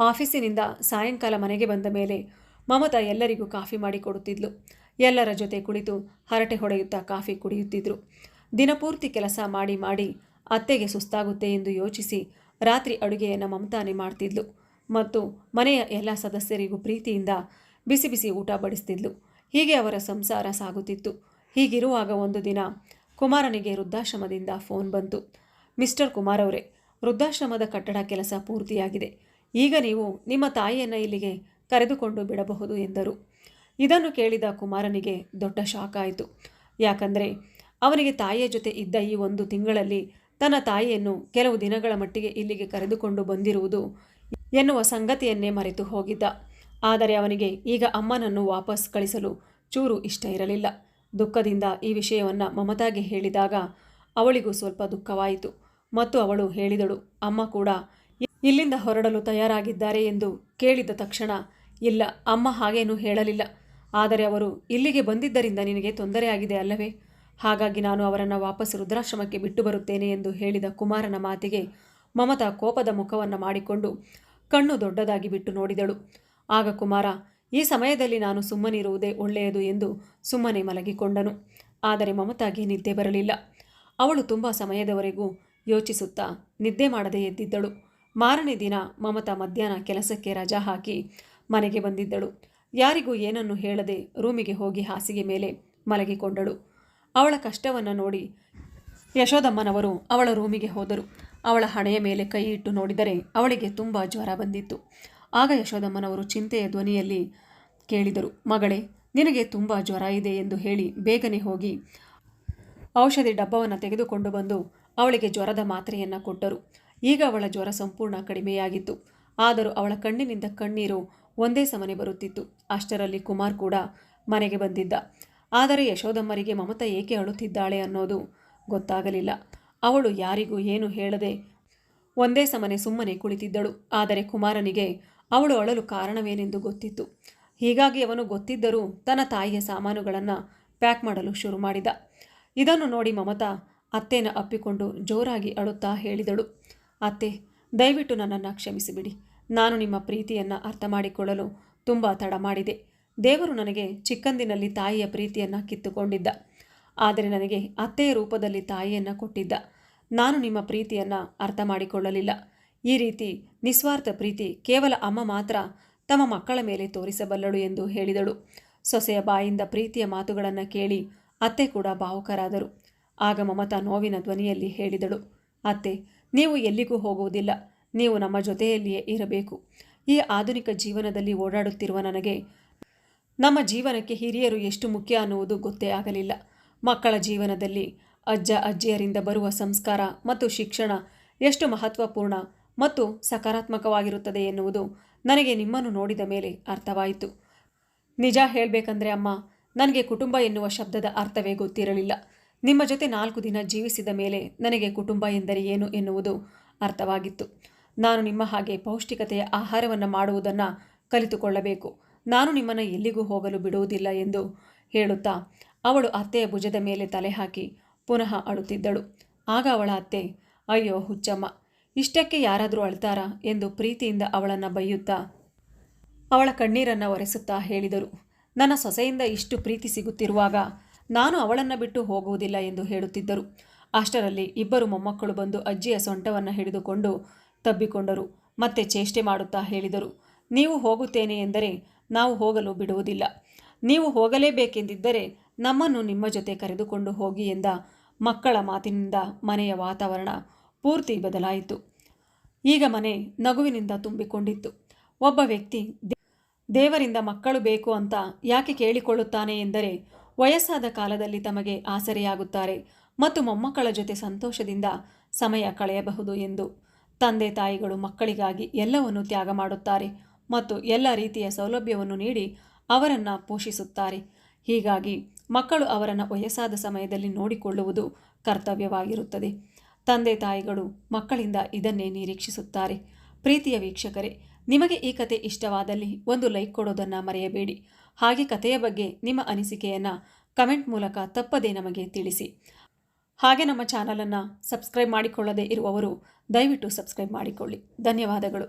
ಆಫೀಸಿನಿಂದ ಸಾಯಂಕಾಲ ಮನೆಗೆ ಬಂದ ಮೇಲೆ ಮಮತಾ ಎಲ್ಲರಿಗೂ ಕಾಫಿ ಮಾಡಿಕೊಡುತ್ತಿದ್ಲು ಎಲ್ಲರ ಜೊತೆ ಕುಳಿತು ಹರಟೆ ಹೊಡೆಯುತ್ತಾ ಕಾಫಿ ಕುಡಿಯುತ್ತಿದ್ದರು ದಿನಪೂರ್ತಿ ಕೆಲಸ ಮಾಡಿ ಮಾಡಿ ಅತ್ತೆಗೆ ಸುಸ್ತಾಗುತ್ತೆ ಎಂದು ಯೋಚಿಸಿ ರಾತ್ರಿ ಅಡುಗೆಯನ್ನು ಮಮತಾನೆ ಮಾಡ್ತಿದ್ಲು ಮತ್ತು ಮನೆಯ ಎಲ್ಲ ಸದಸ್ಯರಿಗೂ ಪ್ರೀತಿಯಿಂದ ಬಿಸಿ ಬಿಸಿ ಊಟ ಬಡಿಸ್ತಿದ್ಲು. ಹೀಗೆ ಅವರ ಸಂಸಾರ ಸಾಗುತ್ತಿತ್ತು. ಹೀಗಿರುವಾಗ ಒಂದು ದಿನ ಕುಮಾರನಿಗೆ ವೃದ್ಧಾಶ್ರಮದಿಂದ ಫೋನ್ ಬಂತು. ಮಿಸ್ಟರ್ ಕುಮಾರ್ ಅವರೇ, ವೃದ್ಧಾಶ್ರಮದ ಕಟ್ಟಡ ಕೆಲಸ ಪೂರ್ತಿಯಾಗಿದೆ. ಈಗ ನೀವು ನಿಮ್ಮ ತಾಯಿಯನ್ನು ಇಲ್ಲಿಗೆ ಕರೆದುಕೊಂಡು ಬಿಡಬಹುದು ಎಂದರು. ಇದನ್ನು ಕೇಳಿದ ಕುಮಾರನಿಗೆ ದೊಡ್ಡ ಶಾಕ್ ಆಯಿತು. ಯಾಕಂದರೆ ಅವನಿಗೆ ತಾಯಿಯ ಜೊತೆ ಇದ್ದ ಈ ಒಂದು ತಿಂಗಳಲ್ಲಿ ತನ್ನ ತಾಯಿಯನ್ನು ಕೆಲವು ದಿನಗಳ ಮಟ್ಟಿಗೆ ಇಲ್ಲಿಗೆ ಕರೆದುಕೊಂಡು ಬಂದಿರುವುದು ಎನ್ನುವ ಸಂಗತಿಯನ್ನೇ ಮರೆತು ಹೋಗಿದ್ದ. ಆದರೆ ಅವನಿಗೆ ಈಗ ಅಮ್ಮನನ್ನು ವಾಪಸ್ ಕಳಿಸಲು ಚೂರು ಇಷ್ಟ ಇರಲಿಲ್ಲ. ದುಃಖದಿಂದ ಈ ವಿಷಯವನ್ನು ಮಮತಾಗೆ ಹೇಳಿದಾಗ ಅವಳಿಗೂ ಸ್ವಲ್ಪ ದುಃಖವಾಯಿತು. ಮತ್ತು ಅವಳು ಹೇಳಿದಳು, ಅಮ್ಮ ಕೂಡ ಇಲ್ಲಿಂದ ಹೊರಡಲು ತಯಾರಾಗಿದ್ದಾರೆ ಎಂದು ಕೇಳಿದ ತಕ್ಷಣ, ಇಲ್ಲ, ಅಮ್ಮ ಹಾಗೇನೂ ಹೇಳಲಿಲ್ಲ. ಆದರೆ ಅವರು ಇಲ್ಲಿಗೆ ಬಂದಿದ್ದರಿಂದ ನಿನಗೆ ತೊಂದರೆಯಾಗಿದೆ ಅಲ್ಲವೇ? ಹಾಗಾಗಿ ನಾನು ಅವರನ್ನು ವಾಪಸ್ ರುದ್ರಾಶ್ರಮಕ್ಕೆ ಬಿಟ್ಟು ಬರುತ್ತೇನೆ ಎಂದು ಹೇಳಿದ ಕುಮಾರನ ಮಾತಿಗೆ ಮಮತಾ ಕೋಪದ ಮುಖವನ್ನು ಮಾಡಿಕೊಂಡು ಕಣ್ಣು ದೊಡ್ಡದಾಗಿ ಬಿಟ್ಟು ನೋಡಿದಳು. ಆಗ ಕುಮಾರ, ಈ ಸಮಯದಲ್ಲಿ ನಾನು ಸುಮ್ಮನಿರುವುದೇ ಒಳ್ಳೆಯದು ಎಂದು ಸುಮ್ಮನೆ ಮಲಗಿಕೊಂಡನು. ಆದರೆ ಮಮತಾಗೆ ನಿದ್ದೆ ಬರಲಿಲ್ಲ. ಅವಳು ತುಂಬ ಸಮಯದವರೆಗೂ ಯೋಚಿಸುತ್ತಾ ನಿದ್ದೆ ಮಾಡದೆ ಎದ್ದಿದ್ದಳು. ಮಾರನೇ ದಿನ ಮಮತಾ ಮಧ್ಯಾಹ್ನ ಕೆಲಸಕ್ಕೆ ರಜಾ ಹಾಕಿ ಮನೆಗೆ ಬಂದಿದ್ದಳು. ಯಾರಿಗೂ ಏನನ್ನು ಹೇಳದೆ ರೂಮಿಗೆ ಹೋಗಿ ಹಾಸಿಗೆ ಮೇಲೆ ಮಲಗಿಕೊಂಡಳು. ಅವಳ ಕಷ್ಟವನ್ನು ನೋಡಿ ಯಶೋದಮ್ಮನವರು ಅವಳ ರೂಮಿಗೆ ಹೋದರು. ಅವಳ ಹಣೆಯ ಮೇಲೆ ಕೈ ಇಟ್ಟು ನೋಡಿದರೆ ಅವಳಿಗೆ ತುಂಬ ಜ್ವರ ಬಂದಿತ್ತು. ಆಗ ಯಶೋದಮ್ಮನವರು ಚಿಂತೆಯ ಧ್ವನಿಯಲ್ಲಿ ಕೇಳಿದರು, ಮಗಳೇ, ನಿನಗೆ ತುಂಬ ಜ್ವರ ಇದೆ ಎಂದು ಹೇಳಿ ಬೇಗನೆ ಹೋಗಿ ಔಷಧಿ ಡಬ್ಬವನ್ನು ತೆಗೆದುಕೊಂಡು ಬಂದು ಅವಳಿಗೆ ಜ್ವರದ ಮಾತ್ರೆಯನ್ನು ಕೊಟ್ಟರು. ಈಗ ಅವಳ ಜ್ವರ ಸಂಪೂರ್ಣ ಕಡಿಮೆಯಾಗಿತ್ತು. ಆದರೂ ಅವಳ ಕಣ್ಣಿನಿಂದ ಕಣ್ಣೀರು ಒಂದೇ ಸಮನೆ ಬರುತ್ತಿತ್ತು. ಅಷ್ಟರಲ್ಲಿ ಕುಮಾರ್ ಕೂಡ ಮನೆಗೆ ಬಂದಿದ್ದ. ಆದರೆ ಯಶೋದಮ್ಮರಿಗೆ ಮಮತಾ ಏಕೆ ಅಳುತ್ತಿದ್ದಾಳೆ ಅನ್ನೋದು ಗೊತ್ತಾಗಲಿಲ್ಲ. ಅವಳು ಯಾರಿಗೂ ಏನು ಹೇಳದೆ ಒಂದೇ ಸಮನೆ ಸುಮ್ಮನೆ ಕುಳಿತಿದ್ದಳು. ಆದರೆ ಕುಮಾರನಿಗೆ ಅವಳು ಅಳಲು ಕಾರಣವೇನೆಂದು ಗೊತ್ತಿತ್ತು. ಹೀಗಾಗಿ ಅವನು ಗೊತ್ತಿದ್ದರೂ ತನ್ನ ತಾಯಿಯ ಸಾಮಾನುಗಳನ್ನು ಪ್ಯಾಕ್ ಮಾಡಲು ಶುರು ಮಾಡಿದ. ಇದನ್ನು ನೋಡಿ ಮಮತಾ ಅತ್ತೆನ ಅಪ್ಪಿಕೊಂಡು ಜೋರಾಗಿ ಅಳುತ್ತಾ ಹೇಳಿದಳು. ಅತ್ತೆ, ದಯವಿಟ್ಟು ನನ್ನನ್ನು ಕ್ಷಮಿಸಿಬಿಡಿ. ನಾನು ನಿಮ್ಮ ಪ್ರೀತಿಯನ್ನು ಅರ್ಥ ಮಾಡಿಕೊಳ್ಳಲು ತುಂಬ ತಡ ಮಾಡಿದೆ. ದೇವರು ನನಗೆ ಚಿಕ್ಕಂದಿನಲ್ಲಿ ತಾಯಿಯ ಪ್ರೀತಿಯನ್ನು ಕಿತ್ತುಕೊಂಡಿದ್ದ. ಆದರೆ ನನಗೆ ಅತ್ತೆಯ ರೂಪದಲ್ಲಿ ತಾಯಿಯನ್ನು ಕೊಟ್ಟಿದ್ದ. ನಾನು ನಿಮ್ಮ ಪ್ರೀತಿಯನ್ನು ಅರ್ಥ ಮಾಡಿಕೊಳ್ಳಲಿಲ್ಲ ಈ ರೀತಿ ನಿಸ್ವಾರ್ಥ ಪ್ರೀತಿ ಕೇವಲ ಅಮ್ಮ ಮಾತ್ರ ತಮ್ಮ ಮಕ್ಕಳ ಮೇಲೆ ತೋರಿಸಬಲ್ಲಳು ಎಂದು ಹೇಳಿದಳು. ಸೊಸೆಯ ಬಾಯಿಂದ ಪ್ರೀತಿಯ ಮಾತುಗಳನ್ನು ಕೇಳಿ ಅತ್ತೆ ಕೂಡ ಭಾವುಕರಾದರು. ಆಗ ಮಮತಾ ನೋವಿನ ಧ್ವನಿಯಲ್ಲಿ ಹೇಳಿದಳು, ಅತ್ತೆ, ನೀವು ಎಲ್ಲಿಗೂ ಹೋಗುವುದಿಲ್ಲ. ನೀವು ನಮ್ಮ ಜೊತೆಯಲ್ಲಿಯೇ ಇರಬೇಕು. ಈ ಆಧುನಿಕ ಜೀವನದಲ್ಲಿ ಓಡಾಡುತ್ತಿರುವ ನನಗೆ ನಮ್ಮ ಜೀವನಕ್ಕೆ ಹಿರಿಯರು ಎಷ್ಟು ಮುಖ್ಯ ಅನ್ನುವುದು ಗೊತ್ತೇ ಆಗಲಿಲ್ಲ. ಮಕ್ಕಳ ಜೀವನದಲ್ಲಿ ಅಜ್ಜ, ಅಜ್ಜಿಯರಿಂದ ಬರುವ ಸಂಸ್ಕಾರ ಮತ್ತು ಶಿಕ್ಷಣ ಎಷ್ಟು ಮಹತ್ವಪೂರ್ಣ ಮತ್ತು ಸಕಾರಾತ್ಮಕವಾಗಿರುತ್ತದೆ ಎನ್ನುವುದು ನನಗೆ ನಿಮ್ಮನ್ನು ನೋಡಿದ ಮೇಲೆ ಅರ್ಥವಾಯಿತು. ನಿಜ ಹೇಳಬೇಕಂದ್ರೆ ಅಮ್ಮ, ನನಗೆ ಕುಟುಂಬ ಎನ್ನುವ ಶಬ್ದದ ಅರ್ಥವೇ ಗೊತ್ತಿರಲಿಲ್ಲ. ನಿಮ್ಮ ಜೊತೆ ನಾಲ್ಕು ದಿನ ಜೀವಿಸಿದ ಮೇಲೆ ನನಗೆ ಕುಟುಂಬ ಎಂದರೆ ಏನು ಎನ್ನುವುದು ಅರ್ಥವಾಗಿತ್ತು. ನಾನು ನಿಮ್ಮ ಹಾಗೆ ಪೌಷ್ಟಿಕತೆಯ ಆಹಾರವನ್ನು ಮಾಡುವುದನ್ನು ಕಲಿತುಕೊಳ್ಳಬೇಕು. ನಾನು ನಿಮ್ಮನ್ನು ಎಲ್ಲಿಗೂ ಹೋಗಲು ಬಿಡುವುದಿಲ್ಲ ಎಂದು ಹೇಳುತ್ತಾ ಅವಳು ಅತ್ತೆಯ ಭುಜದ ಮೇಲೆ ತಲೆ ಹಾಕಿ ಪುನಃ ಅಳುತ್ತಿದ್ದಳು. ಆಗ ಅವಳ ಅತ್ತೆ, ಅಯ್ಯೋ ಹುಚ್ಚಮ್ಮ, ಇಷ್ಟಕ್ಕೆ ಯಾರಾದರೂ ಅಳ್ತಾರಾ? ಎಂದು ಪ್ರೀತಿಯಿಂದ ಅವಳನ್ನು ಬೈಯುತ್ತಾ ಅವಳ ಕಣ್ಣೀರನ್ನು ಒರೆಸುತ್ತಾ ಹೇಳಿದರು. ನನ್ನ ಸೊಸೆಯಿಂದ ಇಷ್ಟು ಪ್ರೀತಿ ಸಿಗುತ್ತಿರುವಾಗ ನಾನು ಅವಳನ್ನು ಬಿಟ್ಟು ಹೋಗುವುದಿಲ್ಲ ಎಂದು ಹೇಳುತ್ತಿದ್ದರು. ಅಷ್ಟರಲ್ಲಿ ಇಬ್ಬರು ಮೊಮ್ಮಕ್ಕಳು ಬಂದು ಅಜ್ಜಿಯ ಸೊಂಟವನ್ನು ಹಿಡಿದುಕೊಂಡು ತಬ್ಬಿಕೊಂಡರು. ಮತ್ತೆ ಚೇಷ್ಟೆ ಮಾಡುತ್ತಾ ಹೇಳಿದರು, ನೀವು ಹೋಗುತ್ತೇನೆ ಎಂದರೆ ನಾವು ಹೋಗಲು ಬಿಡುವುದಿಲ್ಲ. ನೀವು ಹೋಗಲೇಬೇಕೆಂದಿದ್ದರೆ ನಮ್ಮನ್ನು ನಿಮ್ಮ ಜೊತೆ ಕರೆದುಕೊಂಡು ಹೋಗಿ ಎಂದ ಮಕ್ಕಳ ಮಾತಿನಿಂದ ಮನೆಯ ವಾತಾವರಣ ಪೂರ್ತಿ ಬದಲಾಯಿತು. ಈಗ ಮನೆ ನಗುವಿನಿಂದ ತುಂಬಿಕೊಂಡಿತ್ತು. ಒಬ್ಬ ವ್ಯಕ್ತಿ ದೇವರಿಂದ ಮಕ್ಕಳು ಬೇಕು ಅಂತ ಯಾಕೆ ಕೇಳಿಕೊಳ್ಳುತ್ತಾನೆ ಎಂದರೆ ವಯಸ್ಸಾದ ಕಾಲದಲ್ಲಿ ತಮಗೆ ಆಸರೆಯಾಗುತ್ತಾರೆ ಮತ್ತು ಮೊಮ್ಮಕ್ಕಳ ಜೊತೆ ಸಂತೋಷದಿಂದ ಸಮಯ ಕಳೆಯಬಹುದು ಎಂದು ತಂದೆ ತಾಯಿಗಳು ಮಕ್ಕಳಿಗಾಗಿ ಎಲ್ಲವನ್ನು ತ್ಯಾಗ ಮಾಡುತ್ತಾರೆ. ಮತ್ತು ಎಲ್ಲ ರೀತಿಯ ಸೌಲಭ್ಯವನ್ನು ನೀಡಿ ಅವರನ್ನು ಪೋಷಿಸುತ್ತಾರೆ. ಹೀಗಾಗಿ ಮಕ್ಕಳು ಅವರನ್ನು ವಯಸ್ಸಾದ ಸಮಯದಲ್ಲಿ ನೋಡಿಕೊಳ್ಳುವುದು ಕರ್ತವ್ಯವಾಗಿರುತ್ತದೆ. ತಂದೆ ತಾಯಿಗಳು ಮಕ್ಕಳಿಂದ ಇದನ್ನೇ ನಿರೀಕ್ಷಿಸುತ್ತಾರೆ. ಪ್ರೀತಿಯ ವೀಕ್ಷಕರೇ, ನಿಮಗೆ ಈ ಕತೆ ಇಷ್ಟವಾದಲ್ಲಿ ಒಂದು ಲೈಕ್ ಕೊಡೋದನ್ನು ಮರೆಯಬೇಡಿ. ಹಾಗೆ ಕಥೆಯ ಬಗ್ಗೆ ನಿಮ್ಮ ಅನಿಸಿಕೆಯನ್ನು ಕಮೆಂಟ್ ಮೂಲಕ ತಪ್ಪದೇ ನಮಗೆ ತಿಳಿಸಿ. ಹಾಗೆ ನಮ್ಮ ಚಾನಲನ್ನು ಸಬ್ಸ್ಕ್ರೈಬ್ ಮಾಡಿಕೊಳ್ಳದೇ ಇರುವವರು ದಯವಿಟ್ಟು ಸಬ್ಸ್ಕ್ರೈಬ್ ಮಾಡಿಕೊಳ್ಳಿ. ಧನ್ಯವಾದಗಳು.